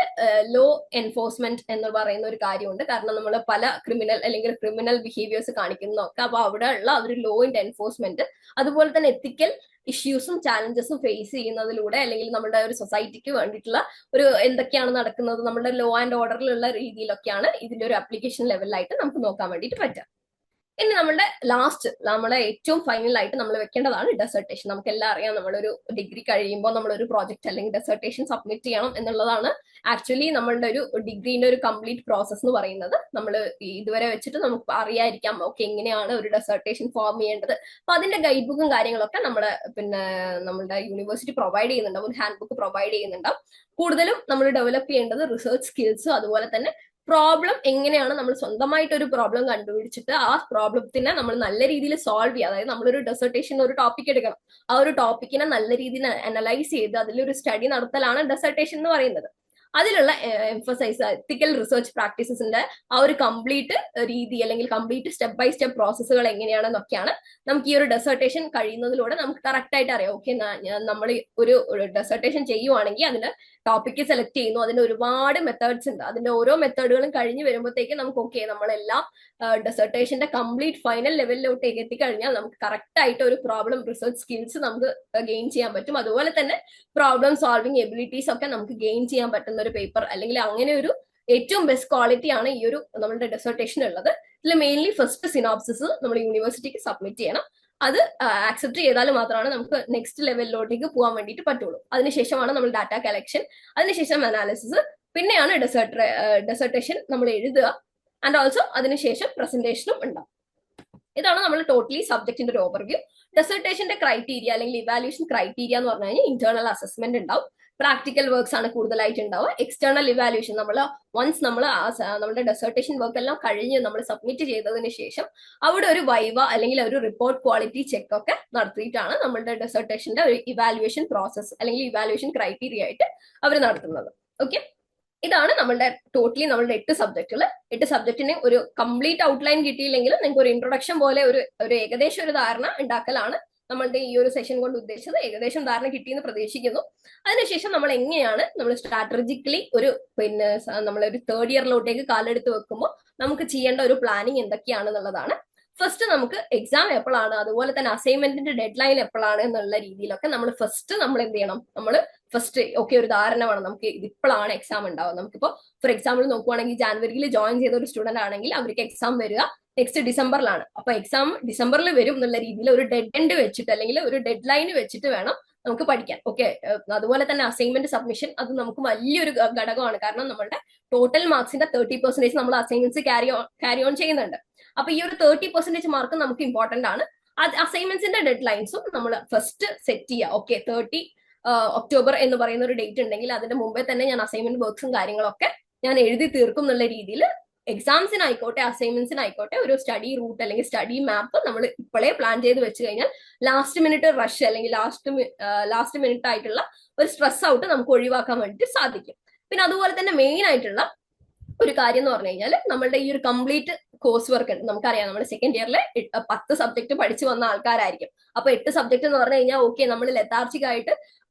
ലോ എൻഫോഴ്സ്മെന്റ് എന്ന് പറയുന്ന ഒരു കാര്യമുണ്ട്. കാരണം നമ്മൾ പല ക്രിമിനൽ അല്ലെങ്കിൽ ക്രിമിനൽ ബിഹേവിയേഴ്സ് കാണിക്കുന്നതൊക്കെ. അപ്പൊ അവിടെ ഉള്ള ഒരു ലോയിന്റെ എൻഫോഴ്സ്മെന്റ് അതുപോലെ തന്നെ എത്തിക്കൽ ഇഷ്യൂസും ചാലഞ്ചസും ഫേസ് ചെയ്യുന്നതിലൂടെ അല്ലെങ്കിൽ നമ്മുടെ ഒരു സൊസൈറ്റിക്ക് വേണ്ടിയിട്ടുള്ള ഒരു എന്തൊക്കെയാണ് നടക്കുന്നത് നമ്മുടെ ലോ ആൻഡ് ഓർഡറിലുള്ള രീതിയിലൊക്കെയാണ് ഇതിന്റെ ഒരു ആപ്ലിക്കേഷൻ ലെവലിലായിട്ട് നമുക്ക് നോക്കാൻ വേണ്ടിയിട്ട് പറ്റുക. ഇനി നമ്മുടെ ലാസ്റ്റ് നമ്മളെ ഏറ്റവും ഫൈനൽ ആയിട്ട് നമ്മൾ വെക്കേണ്ടതാണ് ഡെസർട്ടേഷൻ നമുക്ക് എല്ലാം അറിയാം നമ്മളൊരു ഡിഗ്രി കഴിയുമ്പോൾ നമ്മളൊരു പ്രോജക്റ്റ് അല്ലെങ്കിൽ ഡെസർട്ടേഷൻ സബ്മിറ്റ് ചെയ്യണം എന്നുള്ളതാണ് ആക്ച്വലി നമ്മളുടെ ഒരു ഡിഗ്രീന്റെ ഒരു കംപ്ലീറ്റ് പ്രോസസ്സ് എന്ന് പറയുന്നത്. നമ്മൾ ഇതുവരെ വെച്ചിട്ട് നമുക്ക് അറിയാതിരിക്കാം ഓക്കെ എങ്ങനെയാണ് ഒരു ഡെസർട്ടേഷൻ ഫോം ചെയ്യേണ്ടത്. അപ്പൊ അതിന്റെ ഗൈഡ് ബുക്കും കാര്യങ്ങളൊക്കെ നമ്മുടെ പിന്നെ നമ്മുടെ യൂണിവേഴ്സിറ്റി പ്രൊവൈഡ് ചെയ്യുന്നുണ്ടാവും ഒരു ഹാൻഡ് ബുക്ക് പ്രൊവൈഡ് ചെയ്യുന്നുണ്ടാവും. കൂടുതലും നമ്മൾ ഡെവലപ്പ് ചെയ്യേണ്ടത് റിസർച്ച് സ്കിൽസും അതുപോലെ തന്നെ പ്രോബ്ലം എങ്ങനെയാണ് നമ്മൾ സ്വന്തമായിട്ട് ഒരു പ്രോബ്ലം കണ്ടുപിടിച്ചിട്ട് ആ പ്രോബ്ലത്തിനെ നമ്മൾ നല്ല രീതിയിൽ സോൾവ് ചെയ്യുക. അതായത് നമ്മളൊരു ഡെസർട്ടേഷൻ ഒരു ടോപ്പിക് എടുക്കണം. ആ ഒരു ടോപ്പിക്കിനെ നല്ല രീതിയിൽ അനലൈസ് ചെയ്ത് അതിലൊരു സ്റ്റഡി നടത്തലാണ് ഡെസർട്ടേഷൻ എന്ന് പറയുന്നത്. അതിലുള്ള എംഫസൈസ് എത്തിക്കൽ റിസർച്ച് പ്രാക്ടീസസിന്റെ ആ ഒരു കംപ്ലീറ്റ് രീതി അല്ലെങ്കിൽ കംപ്ലീറ്റ് സ്റ്റെപ്പ് ബൈ സ്റ്റെപ്പ് പ്രോസസ്സുകൾ എങ്ങനെയാണെന്നൊക്കെയാണ് നമുക്ക് ഈ ഒരു ഡെസർട്ടേഷൻ കഴിയുന്നതിലൂടെ നമുക്ക് കറക്റ്റ് ആയിട്ട് അറിയാം. ഓക്കെ നമ്മൾ ഒരു ഡെസർട്ടേഷൻ ചെയ്യുവാണെങ്കിൽ അതിന്റെ ടോപ്പിക്ക് സെലക്ട് ചെയ്യുന്നു. അതിന്റെ ഒരുപാട് മെത്തേഡ്സ് ഉണ്ട്. അതിന്റെ ഓരോ മെത്തേഡുകളും കഴിഞ്ഞ് വരുമ്പോഴത്തേക്ക് നമുക്ക് ഓക്കെ നമ്മളെല്ലാം ഡെസർട്ടേഷന്റെ കംപ്ലീറ്റ് ഫൈനൽ ലെവലിലോട്ടേക്ക് എത്തിക്കഴിഞ്ഞാൽ നമുക്ക് കറക്റ്റ് ആയിട്ട് ഒരു പ്രോബ്ലം റിസർച്ച് സ്കിൽസ് നമുക്ക് ഗെയിൻ ചെയ്യാൻ പറ്റും. അതുപോലെ തന്നെ പ്രോബ്ലം സോൾവിങ് എബിലിറ്റീസ് ഒക്കെ നമുക്ക് ഗെയിൻ ചെയ്യാൻ പറ്റുന്ന ഒരു പേപ്പർ അല്ലെങ്കിൽ അങ്ങനെ ഒരു ഏറ്റവും ബെസ്റ്റ് ക്വാളിറ്റി ആണ് ഈ ഒരു നമ്മുടെ ഡെസർട്ടേഷൻ ഉള്ളത്. ഇതിൽ മെയിൻലി ഫസ്റ്റ് സിനോപ്സിസ് നമ്മൾ യൂണിവേഴ്സിറ്റിക്ക് സബ്മിറ്റ് ചെയ്യണം. അത് ആക്സെപ്റ്റ് ചെയ്താൽ മാത്രമാണ് നമുക്ക് നെക്സ്റ്റ് ലെവലിലോട്ടേക്ക് പോകാൻ വേണ്ടിയിട്ട് പറ്റുള്ളൂ. അതിനുശേഷമാണ് നമ്മൾ ഡാറ്റ കളക്ഷൻ അതിനുശേഷം അനാലിസിസ് പിന്നെയാണ് ഡെസേർട്ട് ഡെസർട്ടേഷൻ നമ്മൾ എഴുതുക ആൻഡ് ഓൾസോ അതിനുശേഷം പ്രസന്റേഷനും ഉണ്ടാവും. ഇതാണ് നമ്മൾ ടോട്ടലി സബ്ജക്റ്റിന്റെ ഒരു ഓവർവ്യൂ ഡെസർട്ടേഷന്റെ ക്രൈറ്റീരിയ അല്ലെങ്കിൽ ഇവാലുവേഷൻ ക്രൈറ്റീരിയ എന്ന് പറഞ്ഞു കഴിഞ്ഞാൽ ഇന്റേണൽ അസസ്മെന്റ് ഉണ്ടാവും. പ്രാക്ടിക്കൽ വർക്ക്സ് ആണ് കൂടുതലായിട്ട് ഉണ്ടാവുക എക്സ്റ്റേണൽ ഇവാലുവേഷൻ നമ്മൾ വൺസ് നമ്മൾ നമ്മുടെ ഡെസർട്ടേഷൻ വർക്ക് എല്ലാം കഴിഞ്ഞ് നമ്മൾ സബ്മിറ്റ് ചെയ്തതിന് ശേഷം അവിടെ ഒരു വൈവ അല്ലെങ്കിൽ ഒരു റിപ്പോർട്ട് ക്വാളിറ്റി ചെക്ക് ഒക്കെ നടത്തിയിട്ടാണ് നമ്മളുടെ ഡെസർട്ടേഷന്റെ ഒരു ഇവാലുവേഷൻ പ്രോസസ് അല്ലെങ്കിൽ ഇവാലുവേഷൻ ക്രൈറ്റീരിയ ആയിട്ട് അവർ നടത്തുന്നത്. ഓക്കെ ഇതാണ് നമ്മളുടെ ടോട്ടലി നമ്മളുടെ എട്ട് സബ്ജക്റ്റുകൾ എട്ട് സബ്ജക്റ്റിന് ഒരു കംപ്ലീറ്റ് ഔട്ട്ലൈൻ കിട്ടിയില്ലെങ്കിലും നിങ്ങൾക്ക് ഒരു ഇൻട്രൊഡക്ഷൻ പോലെ ഒരു ഒരു ഏകദേശം ഒരു ധാരണ ഉണ്ടാക്കലാണ് നമ്മളുടെ ഈ ഒരു സെഷൻ കൊണ്ട് ഉദ്ദേശിച്ചത് ഏകദേശം ധാരണ കിട്ടിയെന്ന് പ്രതീക്ഷിക്കുന്നു. അതിനുശേഷം നമ്മൾ എങ്ങനെയാണ് നമ്മൾ സ്ട്രാറ്റജിക്കലി ഒരു പിന്നെ നമ്മളൊരു തേർഡ് ഇയറിലോട്ടേക്ക് കാലെടുത്ത് വെക്കുമ്പോൾ നമുക്ക് ചെയ്യേണ്ട ഒരു പ്ലാനിങ് എന്തൊക്കെയാണെന്നുള്ളതാണ് ഫസ്റ്റ് നമുക്ക് എക്സാം എപ്പോഴാണ് അതുപോലെ തന്നെ അസൈൻമെന്റിന്റെ ഡെഡ് ലൈൻ എപ്പോഴാണ് എന്നുള്ള രീതിയിലൊക്കെ നമ്മൾ ഫസ്റ്റ് നമ്മൾ എന്ത് ചെയ്യണം? നമ്മൾ ഫസ്റ്റ് ഓക്കെ ഒരു ധാരണ വേണം. നമുക്ക് ഇപ്പോഴാണ് എക്സാം ഉണ്ടാവുക. നമുക്കിപ്പോൾ ഫോർ എക്സാമ്പിൾ നോക്കുവാണെങ്കിൽ ജാനുവരിയിൽ ജോയിൻ ചെയ്ത ഒരു സ്റ്റുഡന്റ് ആണെങ്കിൽ അവർക്ക് എക്സാം വരിക. നെക്സ്റ്റ് ഡിസംബറിലാണ് അപ്പൊ എക്സാം ഡിസംബറിൽ വരും എന്നുള്ള രീതിയിൽ ഒരു ഡെഡ് എൻഡ് വെച്ചിട്ട് അല്ലെങ്കിൽ ഒരു ഡെഡ് ലൈൻ വെച്ചിട്ട് വേണം നമുക്ക് പഠിക്കാൻ. ഓക്കെ അതുപോലെ തന്നെ അസൈൻമെന്റ് സബ്മിഷൻ അത് നമുക്ക് വലിയൊരു ഘടകമാണ്. കാരണം നമ്മുടെ ടോട്ടൽ മാർക്സിന്റെ തേർട്ടി പെർസെന്റേജ് നമ്മൾ assignments carry on carry on ചെയ്യുന്നുണ്ട്. അപ്പൊ ഈ ഒരു തേർട്ടി പെർസെന്റേജ് മാർക്ക് നമുക്ക് ഇമ്പോർട്ടന്റ് ആണ്. അത് അസൈൻമെന്റ്സിന്റെ ഡെഡ് ലൈൻസും നമ്മൾ ഫസ്റ്റ് സെറ്റ് ചെയ്യുക ഓക്കെ തേർട്ടി ഒക്ടോബർ എന്ന് പറയുന്ന ഒരു ഡേറ്റ് ഉണ്ടെങ്കിൽ അതിന്റെ മുമ്പേ തന്നെ ഞാൻ അസൈൻമെന്റ് വർക്ക്സും കാര്യങ്ങളൊക്കെ ഞാൻ എഴുതി തീർക്കും എന്നുള്ള രീതിയിൽ എക്സാംസിനായിക്കോട്ടെ അസൈൻമെന്റ്സിനായിക്കോട്ടെ ഒരു സ്റ്റഡി റൂട്ട് അല്ലെങ്കിൽ സ്റ്റഡി മാപ്പ് നമ്മൾ ഇപ്പോഴേ പ്ലാൻ ചെയ്ത് വെച്ച് കഴിഞ്ഞാൽ ലാസ്റ്റ് മിനിറ്റ് റഷ് അല്ലെങ്കിൽ ലാസ്റ്റ് ലാസ്റ്റ് മിനിറ്റ് ആയിട്ടുള്ള ഒരു സ്ട്രെസ് ഔട്ട് നമുക്ക് ഒഴിവാക്കാൻ വേണ്ടിയിട്ട് സാധിക്കും. പിന്നെ അതുപോലെ തന്നെ മെയിൻ ആയിട്ടുള്ള ഒരു കാര്യം എന്ന് പറഞ്ഞു കഴിഞ്ഞാൽ നമ്മളുടെ ഈ ഒരു കംപ്ലീറ്റ് കോഴ്സ് വർക്ക് ഉണ്ട്. നമുക്കറിയാം നമ്മുടെ സെക്കൻഡ് ഇയറിലെ പത്ത് സബ്ജക്ട് പഠിച്ചു വന്ന ആൾക്കാരായിരിക്കും. അപ്പൊ എട്ട് സബ്ജക്ട് എന്ന് പറഞ്ഞു കഴിഞ്ഞാൽ ഓക്കെ നമ്മൾ ലെത്താർജിക്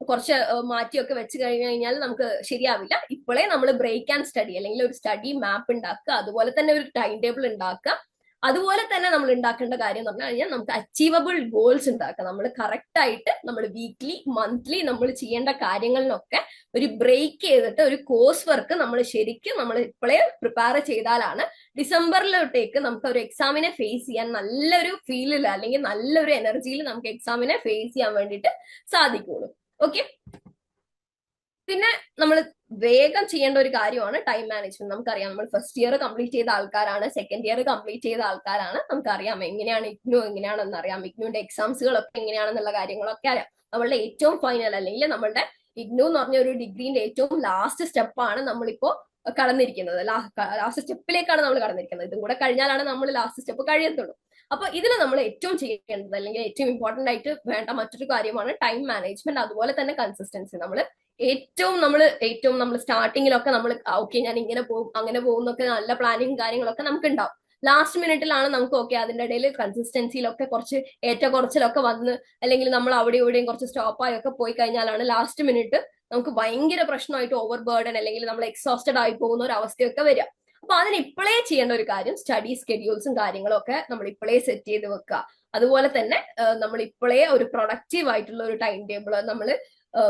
കുറച്ച് മാറ്റിയൊക്കെ വെച്ച് കഴിഞ്ഞു കഴിഞ്ഞാൽ നമുക്ക് ശരിയാവില്ല. ഇപ്പോഴേ നമ്മൾ ബ്രേക്ക് ആൻഡ് സ്റ്റഡി അല്ലെങ്കിൽ ഒരു സ്റ്റഡി മാപ്പ് ഉണ്ടാക്കുക അതുപോലെ തന്നെ ഒരു ടൈം ടേബിൾ ഉണ്ടാക്കുക. അതുപോലെ തന്നെ നമ്മൾ ഉണ്ടാക്കേണ്ട കാര്യം എന്ന് പറഞ്ഞു കഴിഞ്ഞാൽ നമുക്ക് അച്ചീവബിൾ ഗോൾസ് ഉണ്ടാക്കുക. നമ്മൾ കറക്റ്റ് ആയിട്ട് നമ്മൾ വീക്ക്ലി മന്ത്ലി നമ്മൾ ചെയ്യേണ്ട കാര്യങ്ങളിലൊക്കെ ഒരു ബ്രേക്ക് ചെയ്തിട്ട് ഒരു കോഴ്സ് വർക്ക് നമ്മൾ ശരിക്കും നമ്മൾ ഇപ്പോഴേ പ്രിപ്പയർ ചെയ്താലാണ് ഡിസംബറിലോട്ടേക്ക് നമുക്ക് ഒരു എക്സാമിനെ ഫേസ് ചെയ്യാൻ നല്ലൊരു ഫീലിൽ അല്ലെങ്കിൽ നല്ലൊരു എനർജിയിൽ നമുക്ക് എക്സാമിനെ ഫേസ് ചെയ്യാൻ വേണ്ടിയിട്ട് സാധിക്കുള്ളൂ. ഓക്കെ പിന്നെ നമ്മൾ വേഗം ചെയ്യേണ്ട ഒരു കാര്യമാണ് ടൈം മാനേജ്മെന്റ് നമുക്കറിയാം നമ്മൾ ഫസ്റ്റ് ഇയർ കംപ്ലീറ്റ് ചെയ്ത ആൾക്കാരാണ് സെക്കൻഡ് ഇയർ കംപ്ലീറ്റ് ചെയ്ത ആൾക്കാരാണ്. നമുക്കറിയാം എങ്ങനെയാണ് ഇഗ്നു എങ്ങനെയാണെന്ന് അറിയാം. ഇഗ്നുവിന്റെ എക്സാംസുകളൊക്കെ എങ്ങനെയാണെന്നുള്ള കാര്യങ്ങളൊക്കെ അറിയാം. നമ്മളുടെ ഏറ്റവും ഫൈനൽ അല്ലെങ്കിൽ നമ്മളുടെ ഇഗ്നു എന്ന് പറഞ്ഞ ഒരു ഡിഗ്രീന്റെ ഏറ്റവും ലാസ്റ്റ് സ്റ്റെപ്പാണ് നമ്മളിപ്പോ കടന്നിരിക്കുന്നത്. ലാസ്റ്റ് സ്റ്റെപ്പിലേക്കാണ് നമ്മൾ കടന്നിരിക്കുന്നത്. ഇതും കൂടെ കഴിഞ്ഞാലാണ് നമ്മൾ ലാസ്റ്റ് സ്റ്റെപ്പ് കഴിയത്തുള്ളൂ. അപ്പൊ ഇതിൽ നമ്മൾ ഏറ്റവും ചെയ്യേണ്ടത് അല്ലെങ്കിൽ ഏറ്റവും ഇമ്പോർട്ടന്റ് ആയിട്ട് വേണ്ട മറ്റൊരു കാര്യമാണ് ടൈം മാനേജ്മെന്റ് അതുപോലെ തന്നെ കൺസിസ്റ്റൻസി നമ്മൾ ഏറ്റവും നമ്മൾ ഏറ്റവും നമ്മൾ സ്റ്റാർട്ടിങ്ങിലൊക്കെ നമ്മൾ ഓക്കെ ഞാൻ ഇങ്ങനെ പോകും അങ്ങനെ പോകുന്നൊക്കെ നല്ല പ്ലാനിങ് കാര്യങ്ങളൊക്കെ നമുക്ക് ഉണ്ടാവും ലാസ്റ്റ് മിനിറ്റിലാണ് നമുക്ക് ഓക്കെ അതിന്റെ ഇടയിൽ കൺസിസ്റ്റൻസിയിലൊക്കെ കുറച്ച് ഏറ്റക്കുറച്ചിലൊക്കെ വന്ന് അല്ലെങ്കിൽ നമ്മൾ അവിടെ ഇവിടെയും കുറച്ച് സ്റ്റോപ്പായി ഒക്കെ പോയി കഴിഞ്ഞാലാണ് ലാസ്റ്റ് മിനിറ്റ് നമുക്ക് ഭയങ്കര പ്രശ്നമായിട്ട് ഓവർ ബേർഡൻ അല്ലെങ്കിൽ നമ്മൾ എക്സോസ്റ്റഡ് ആയി പോകുന്ന ഒരു അവസ്ഥയൊക്കെ വരിക. അപ്പൊ അതിന് ഇപ്പോഴേ ചെയ്യേണ്ട ഒരു കാര്യം സ്റ്റഡി സ്കെഡ്യൂൾസും കാര്യങ്ങളും ഒക്കെ നമ്മൾ ഇപ്പോഴേ സെറ്റ് ചെയ്ത് വെക്കുക അതുപോലെ തന്നെ നമ്മൾ ഇപ്പോഴേ ഒരു പ്രൊഡക്റ്റീവ് ആയിട്ടുള്ള ഒരു ടൈം ടേബിൾ നമ്മൾ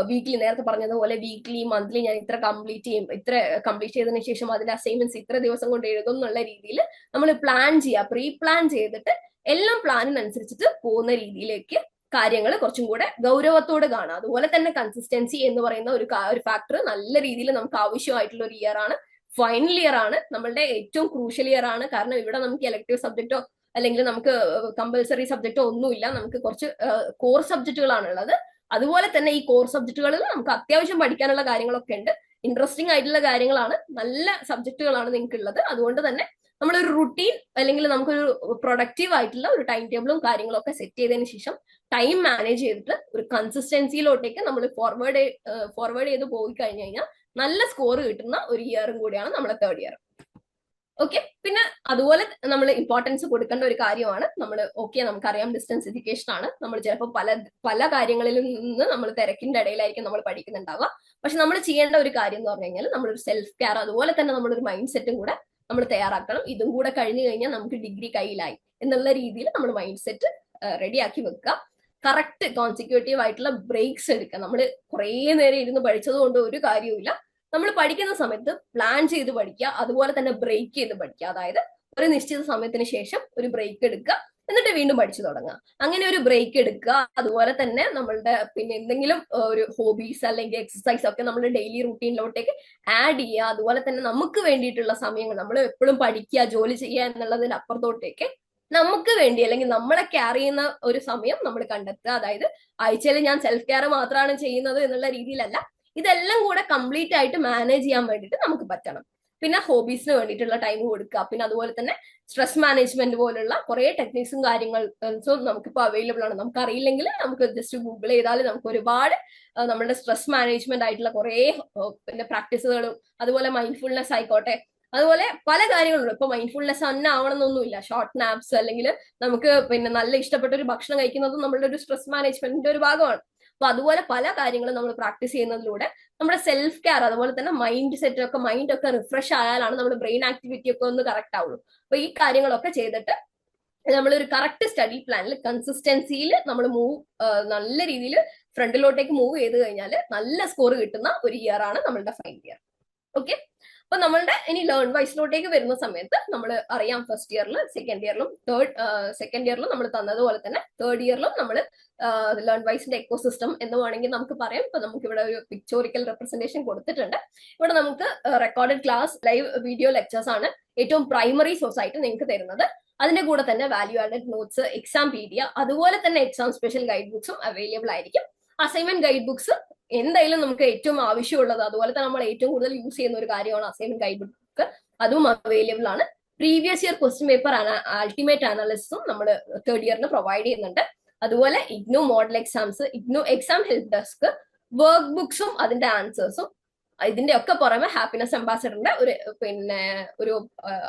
വീക്ക്ലി നേരത്തെ പറഞ്ഞതുപോലെ വീക്ക്ലി മന്ത്ലി ഞാൻ ഇത്ര കംപ്ലീറ്റ് ചെയ്യും ഇത്ര കംപ്ലീറ്റ് ചെയ്തതിനു ശേഷം അതിന്റെ അസൈൻമെന്റ്സ് ഇത്ര ദിവസം കൊണ്ട് എഴുതും എന്നുള്ള രീതിയിൽ നമ്മൾ പ്ലാൻ ചെയ്യുക പ്രീ പ്ലാൻ ചെയ്തിട്ട് എല്ലാം പ്ലാനിനനുസരിച്ചിട്ട് പോകുന്ന രീതിയിലേക്ക് കാര്യങ്ങൾ കുറച്ചും കൂടെ ഗൗരവത്തോട് കാണാം. അതുപോലെ തന്നെ കൺസിസ്റ്റൻസി എന്ന് പറയുന്ന ഒരു ഒരു ഫാക്ടർ നല്ല രീതിയിൽ നമുക്ക് ആവശ്യമായിട്ടുള്ള ഒരു ഇയർ ആണ് ഫൈനൽ ഇയർ ആണ്. നമ്മളുടെ ഏറ്റവും ക്രൂഷ്യൽ ഇയർ ആണ്. കാരണം ഇവിടെ നമുക്ക് ഇലക്ടീവ് സബ്ജക്റ്റോ അല്ലെങ്കിൽ നമുക്ക് കമ്പൽസറി സബ്ജക്റ്റോ ഒന്നുമില്ല. നമുക്ക് കുറച്ച് കോർ സബ്ജക്റ്റുകളാണ് ഉള്ളത് അതുപോലെ തന്നെ ഈ കോർ സബ്ജക്റ്റുകളിൽ നമുക്ക് അത്യാവശ്യം പഠിക്കാനുള്ള കാര്യങ്ങളൊക്കെ ഉണ്ട്. ഇൻട്രസ്റ്റിംഗ് ആയിട്ടുള്ള കാര്യങ്ങളാണ്. നല്ല സബ്ജക്റ്റുകളാണ് നിങ്ങൾക്ക് ഉള്ളത് അതുകൊണ്ട് തന്നെ നമ്മളൊരു റുട്ടീൻ അല്ലെങ്കിൽ നമുക്കൊരു പ്രൊഡക്റ്റീവ് ആയിട്ടുള്ള ഒരു ടൈം ടേബിളും കാര്യങ്ങളൊക്കെ സെറ്റ് ചെയ്തതിന് ശേഷം ടൈം മാനേജ് ചെയ്തിട്ട് ഒരു കൺസിസ്റ്റൻസിയിലോട്ടേക്ക് നമ്മൾ ഫോർവേഡ് ഫോർവേഡ് ചെയ്ത് പോയി കഴിഞ്ഞു കഴിഞ്ഞാൽ നല്ല സ്കോർ കിട്ടുന്ന ഒരു ഇയറും കൂടിയാണ് നമ്മളെ തേർഡ് ഇയർ ഓക്കെ പിന്നെ അതുപോലെ നമ്മൾ ഇമ്പോർട്ടൻസ് കൊടുക്കേണ്ട ഒരു കാര്യമാണ്. നമ്മൾ ഓക്കെ നമുക്കറിയാം ഡിസ്റ്റൻസ് എഡ്യൂക്കേഷൻ ആണ്. നമ്മൾ ചിലപ്പോൾ പല പല കാര്യങ്ങളിൽ നിന്ന് നമ്മൾ തിരക്കിന്റെ ഇടയിലായിരിക്കും നമ്മൾ പഠിക്കുന്നുണ്ടാവുക. പക്ഷെ നമ്മൾ ചെയ്യേണ്ട ഒരു കാര്യം എന്ന് പറഞ്ഞു കഴിഞ്ഞാൽ നമ്മളൊരു സെൽഫ് കെയർ അതുപോലെ തന്നെ നമ്മളൊരു മൈൻഡ് സെറ്റും കൂടെ നമ്മൾ തയ്യാറാക്കണം. ഇതും കൂടെ കഴിഞ്ഞു കഴിഞ്ഞാൽ നമുക്ക് ഡിഗ്രി കയ്യിലായി എന്നുള്ള രീതിയിൽ നമ്മൾ മൈൻഡ് സെറ്റ് റെഡിയാക്കി വെക്കുക. കറക്റ്റ് കോൺസിക്യൂട്ടീവ് ആയിട്ടുള്ള ബ്രേക്സ് എടുക്കുക. നമ്മൾ കുറേ നേരം ഇരുന്ന് പഠിച്ചത് കൊണ്ട് ഒരു കാര്യവുമില്ല. നമ്മൾ പഠിക്കുന്ന സമയത്ത് പ്ലാൻ ചെയ്ത് പഠിക്കുക അതുപോലെ തന്നെ ബ്രേക്ക് ചെയ്ത് പഠിക്കുക. അതായത് ഒരു നിശ്ചിത സമയത്തിന് ശേഷം ഒരു ബ്രേക്ക് എടുക്കുക എന്നിട്ട് വീണ്ടും പഠിച്ചു തുടങ്ങുക. അങ്ങനെ ഒരു ബ്രേക്ക് എടുക്കുക അതുപോലെ തന്നെ നമ്മളുടെ പിന്നെ എന്തെങ്കിലും ഒരു ഹോബീസ് അല്ലെങ്കിൽ എക്സസൈസ് ഒക്കെ നമ്മൾ ഡെയിലി റൂട്ടീനിലോട്ടേക്ക് ആഡ് ചെയ്യുക. അതുപോലെ തന്നെ നമുക്ക് വേണ്ടിയിട്ടുള്ള സമയങ്ങൾ നമ്മൾ എപ്പോഴും പഠിക്കുക ജോലി ചെയ്യുക എന്നുള്ളതിന് അപ്പുറത്തോട്ടേക്ക് നമുക്ക് വേണ്ടി അല്ലെങ്കിൽ നമ്മളെ കെയർ ചെയ്യുന്ന ഒരു സമയം നമ്മൾ കണ്ടെത്തുക. അതായത് ആഴ്ചയിൽ ഞാൻ സെൽഫ് കെയർ മാത്രമാണ് ചെയ്യുന്നത് എന്നുള്ള രീതിയിലല്ല. ഇതെല്ലാം കൂടെ കംപ്ലീറ്റ് ആയിട്ട് മാനേജ് ചെയ്യാൻ വേണ്ടിയിട്ട് നമുക്ക് പറ്റണം. പിന്നെ ഹോബീസിന് വേണ്ടിയിട്ടുള്ള ടൈം കൊടുക്കുക. പിന്നെ അതുപോലെ തന്നെ സ്ട്രെസ് മാനേജ്മെന്റ് പോലുള്ള കുറെ ടെക്നിക്സും കാര്യങ്ങളും നമുക്കിപ്പോൾ അവൈലബിൾ ആണ്. നമുക്ക് അറിയില്ലെങ്കിൽ നമുക്ക് ജസ്റ്റ് ഗൂഗിൾ ചെയ്താൽ നമുക്ക് ഒരുപാട് നമ്മുടെ സ്ട്രെസ് മാനേജ്മെന്റ് ആയിട്ടുള്ള കുറെ പിന്നെ പ്രാക്ടീസുകളും അതുപോലെ മൈൻഡ്ഫുൾനെസ് ആയിക്കോട്ടെ. അതുപോലെ പല കാര്യങ്ങളുണ്ട്. ഇപ്പൊ മൈൻഡ്ഫുൾനെസ് തന്നെ ആവണമെന്നൊന്നുമില്ല. ഷോർട്ട് നാപ്സ് അല്ലെങ്കിൽ നമുക്ക് പിന്നെ നല്ല ഇഷ്ടപ്പെട്ട ഒരു ഭക്ഷണം കഴിക്കുന്നതും നമ്മളുടെ ഒരു സ്ട്രെസ് മാനേജ്മെന്റിന്റെ ഒരു ഭാഗമാണ്. അപ്പൊ അതുപോലെ പല കാര്യങ്ങളും നമ്മൾ പ്രാക്ടീസ് ചെയ്യുന്നതിലൂടെ നമ്മുടെ സെൽഫ് കെയർ അതുപോലെ തന്നെ മൈൻഡ് സെറ്റ് ഒക്കെ മൈൻഡ് ഒക്കെ റിഫ്രഷ് ആയാലാണ് നമ്മുടെ ബ്രെയിൻ ആക്ടിവിറ്റി ഒക്കെ ഒന്ന് കറക്റ്റ് ആവുള്ളൂ. അപ്പൊ ഈ കാര്യങ്ങളൊക്കെ ചെയ്തിട്ട് നമ്മൾ ഒരു കറക്റ്റ് സ്റ്റഡി പ്ലാനിൽ കൺസിസ്റ്റൻസിയിൽ നമ്മൾ മൂവ് നല്ല രീതിയിൽ ഫ്രണ്ടിലോട്ടേക്ക് മൂവ് ചെയ്ത് കഴിഞ്ഞാൽ നല്ല സ്കോർ കിട്ടുന്ന ഒരു ഇയർ ആണ് നമ്മളുടെ ഫൈനൽ ഇയർ ഓക്കെ അപ്പൊ നമ്മളുടെ ഇനി ലേൺ വൈസിലോട്ടേക്ക് വരുന്ന സമയത്ത് നമ്മൾ അറിയാം ഫസ്റ്റ് ഇയറിൽ സെക്കൻഡ് ഇയറിലും തേർഡ് സെക്കൻഡ് ഇയറിലും നമ്മൾ തന്നതുപോലെ തന്നെ തേർഡ് ഇയറിലും നമ്മൾ ലേൺ വൈസിന്റെ എക്കോ സിസ്റ്റം എന്ന് വേണമെങ്കിൽ നമുക്ക് പറയാം. ഇപ്പൊ നമുക്ക് ഇവിടെ ഒരു പിക്ചോറിക്കൽ റെപ്രസെന്റേഷൻ കൊടുത്തിട്ടുണ്ട്. ഇവിടെ നമുക്ക് recorded class live video lectures ആണ് ഏറ്റവും പ്രൈമറി സോഴ്സ് ആയിട്ട് നിങ്ങൾക്ക് തരുന്നത്. അതിന്റെ കൂടെ തന്നെ value added notes Exampedia അതുപോലെ തന്നെ എക്സാം സ്പെഷ്യൽ ഗൈഡ് ബുക്സും അവൈലബിൾ ആയിരിക്കും. അസൈൻമെന്റ് ഗൈഡ് ബുക്സ് എന്തായാലും നമുക്ക് ഏറ്റവും ആവശ്യമുള്ളത് അതുപോലെ തന്നെ നമ്മൾ ഏറ്റവും കൂടുതൽ യൂസ് ചെയ്യുന്ന ഒരു കാര്യമാണ് അസൈൻമെന്റ് ഗൈഡ് ബുക്ക് അതും അവൈലബിൾ ആണ്. Previous year question paper ultimate അനാലിസിസും നമ്മൾ തേർഡ് ഇയറിന് പ്രൊവൈഡ് ചെയ്യുന്നുണ്ട്. അതുപോലെ IGNOU model exams IGNOU exam help desk work ബുക്സും അതിന്റെ ആൻസേഴ്സും ഇതിന്റെ ഒക്കെ പുറമെ ഹാപ്പിനെസ് അംബാസഡറിന്റെ ഒരു പിന്നെ ഒരു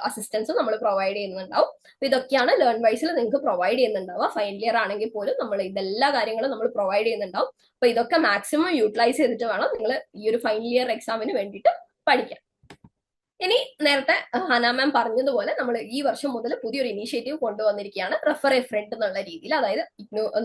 അസിസ്റ്റൻസും നമ്മൾ പ്രൊവൈഡ് ചെയ്യുന്നുണ്ടാവും. അപ്പൊ ഇതൊക്കെയാണ് ലേൺ വൈസിൽ നിങ്ങൾക്ക് പ്രൊവൈഡ് ചെയ്യുന്നുണ്ടാവുക. ഫൈനൽ ഇയർ ആണെങ്കിൽ പോലും നമ്മൾ ഇതെല്ലാ കാര്യങ്ങളും നമ്മൾ പ്രൊവൈഡ് ചെയ്യുന്നുണ്ടാവും. അപ്പൊ ഇതൊക്കെ മാക്സിമം യൂട്ടിലൈസ് ചെയ്തിട്ട് വേണം നിങ്ങൾ ഈ ഒരു ഫൈനൽ ഇയർ എക്സാമിന് വേണ്ടിയിട്ട് പഠിക്കാൻ. ഇനി നേരത്തെ ഹന മാം പറഞ്ഞതുപോലെ നമ്മൾ ഈ വർഷം മുതൽ പുതിയൊരു ഇനീഷ്യേറ്റീവ് കൊണ്ടുവന്നിരിക്കുകയാണ്. റെഫർ എ ഫ്രണ്ട് എന്നുള്ള രീതിയിൽ. അതായത്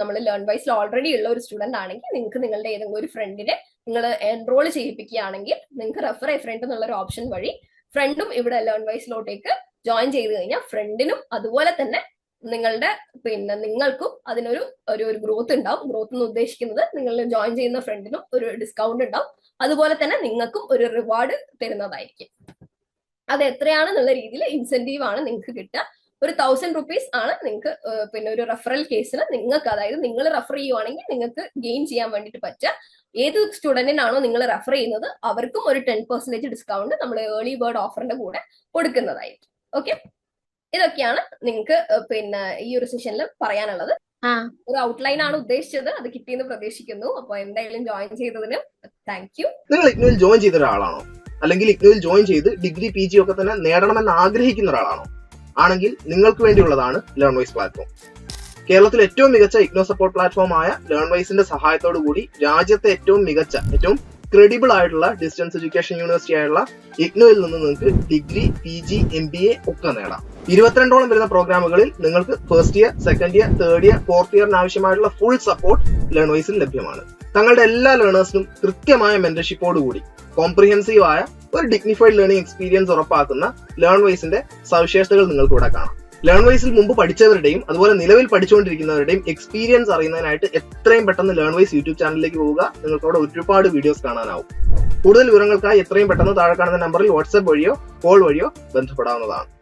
നമ്മൾ ലേൺ വൈസിൽ ഓൾറെഡി ഉള്ള ഒരു സ്റ്റുഡന്റ് ആണെങ്കിൽ നിങ്ങൾക്ക് നിങ്ങളുടെ ഏതെങ്കിലും ഒരു ഫ്രണ്ടിനെ നിങ്ങൾ എൻറോൾ ചെയ്യിപ്പിക്കുകയാണെങ്കിൽ നിങ്ങൾക്ക് റെഫർ എ ഫ്രണ്ട് എന്നുള്ള ഒരു ഓപ്ഷൻ വഴി ഫ്രണ്ടും ഇവിടെ ലേൺ വൈസിലോട്ടേക്ക് ജോയിൻ ചെയ്ത് കഴിഞ്ഞാൽ ഫ്രണ്ടിനും അതുപോലെ തന്നെ നിങ്ങളുടെ പിന്നെ നിങ്ങൾക്കും അതിനൊരു ഒരു ഒരു ഗ്രോത്ത് ഉണ്ടാവും. ഗ്രോത്ത് എന്ന് ഉദ്ദേശിക്കുന്നത് നിങ്ങൾ ജോയിൻ ചെയ്യുന്ന ഫ്രണ്ടിനും ഒരു ഡിസ്കൗണ്ട് ഉണ്ടാവും. അതുപോലെ തന്നെ നിങ്ങൾക്കും ഒരു റിവാർഡ് തരുന്നതായിരിക്കും. അത് എത്രയാണെന്നുള്ള രീതിയിൽ ഇൻസെന്റീവ് ആണ് നിങ്ങൾക്ക് കിട്ടുക. ഒരു തൗസൻഡ് റുപ്പീസ് ആണ് നിങ്ങൾക്ക് പിന്നെ ഒരു റെഫറൽ കേസിൽ നിങ്ങൾക്ക് അതായത് നിങ്ങൾ റെഫർ ചെയ്യുവാണെങ്കിൽ നിങ്ങൾക്ക് ഗെയിൻ ചെയ്യാൻ വേണ്ടിയിട്ട് പറ്റുക. ഏത് സ്റ്റുഡന്റിനാണോ നിങ്ങൾ റെഫർ ചെയ്യുന്നത് അവർക്കും ഒരു ടെൻ പെർസെന്റേജ് ഡിസ്കൗണ്ട് നമ്മൾ ഏർലി ബേർഡ് ഓഫറിന്റെ കൂടെ കൊടുക്കുന്നതായിരിക്കും. ഓക്കെ ഇതൊക്കെയാണ് നിങ്ങൾക്ക് പിന്നെ ഈ ഒരു സെഷനിൽ പറയാനുള്ളത്. ആ. ഒരു ഔട്ട്ലൈൻ ആണ് ഉദ്ദേശിച്ചത്. അത് കിട്ടിയെന്ന് പ്രതീക്ഷിക്കുന്നു. അപ്പൊ എന്തായാലും ജോയിൻ ചെയ്തതിന് താങ്ക് യു നിങ്ങൾ ജോയിൻ ചെയ്ത ഒരാളാണോ? അല്ലെങ്കിൽ ഇഗ്നുവിൽ ജോയിൻ ചെയ്ത് ഡിഗ്രി പി ജി ഒക്കെ തന്നെ നേടണമെന്ന് ആഗ്രഹിക്കുന്ന ഒരാളാണോ? ആണെങ്കിൽ നിങ്ങൾക്ക് വേണ്ടിയുള്ളതാണ് ലേൺ വൈസ് പ്ലാറ്റ്ഫോം കേരളത്തിലെ ഏറ്റവും മികച്ച ഇഗ്നോ സപ്പോർട്ട് പ്ലാറ്റ്ഫോമായ ലേൺ വൈസിന്റെ സഹായത്തോടു കൂടി രാജ്യത്തെ ഏറ്റവും മികച്ച ഏറ്റവും ക്രെഡിബിൾ ആയിട്ടുള്ള ഡിസ്റ്റൻസ് എഡ്യൂക്കേഷൻ യൂണിവേഴ്സിറ്റി ആയിട്ടുള്ള ഇഗ്നോയിൽ നിന്ന് നിങ്ങൾക്ക് degree P G M B A ഒക്കെ നേടാം. ഇരുപത്തിരണ്ടോളം വരുന്ന പ്രോഗ്രാമുകളിൽ നിങ്ങൾക്ക് first year second year third year fourth ഇയറിന് ആവശ്യമായിട്ടുള്ള ഫുൾ സപ്പോർട്ട് ലേൺ വൈസിൽ ലഭ്യമാണ്. തങ്ങളുടെ എല്ലാ ലേണേഴ്സിനും കൃത്യമായ മെന്റർഷിപ്പോടുകൂടി കോംപ്രിഹെൻസീവ് ആയ ഒരു ഡിഗ്നിഫൈഡ് ലേണിംഗ് എക്സ്പീരിയൻസ് ഉറപ്പാക്കുന്ന ലേൺ വൈസിന്റെ സവിശേഷതകൾ നിങ്ങൾക്ക് ഇവിടെ കാണാം. ലേൺ വൈസിൽ മുമ്പ് പഠിച്ചവരുടെയും അതുപോലെ നിലവിൽ പഠിച്ചുകൊണ്ടിരിക്കുന്നവരുടെയും എക്സ്പീരിയൻസ് അറിയുന്നതിനായിട്ട് എത്രയും പെട്ടെന്ന് ലേൺ വൈസ് യൂട്യൂബ് ചാനലിലേക്ക് പോവുക. നിങ്ങൾക്ക് അവിടെ ഒരുപാട് വീഡിയോസ് കാണാനാവും. കൂടുതൽ വിവരങ്ങൾക്കായി എത്രയും പെട്ടെന്ന് താഴെ കാണുന്ന നമ്പറിൽ വാട്സ്ആപ്പ് വഴിയോ കോൾ വഴിയോ ബന്ധപ്പെടാവുന്നതാണ്.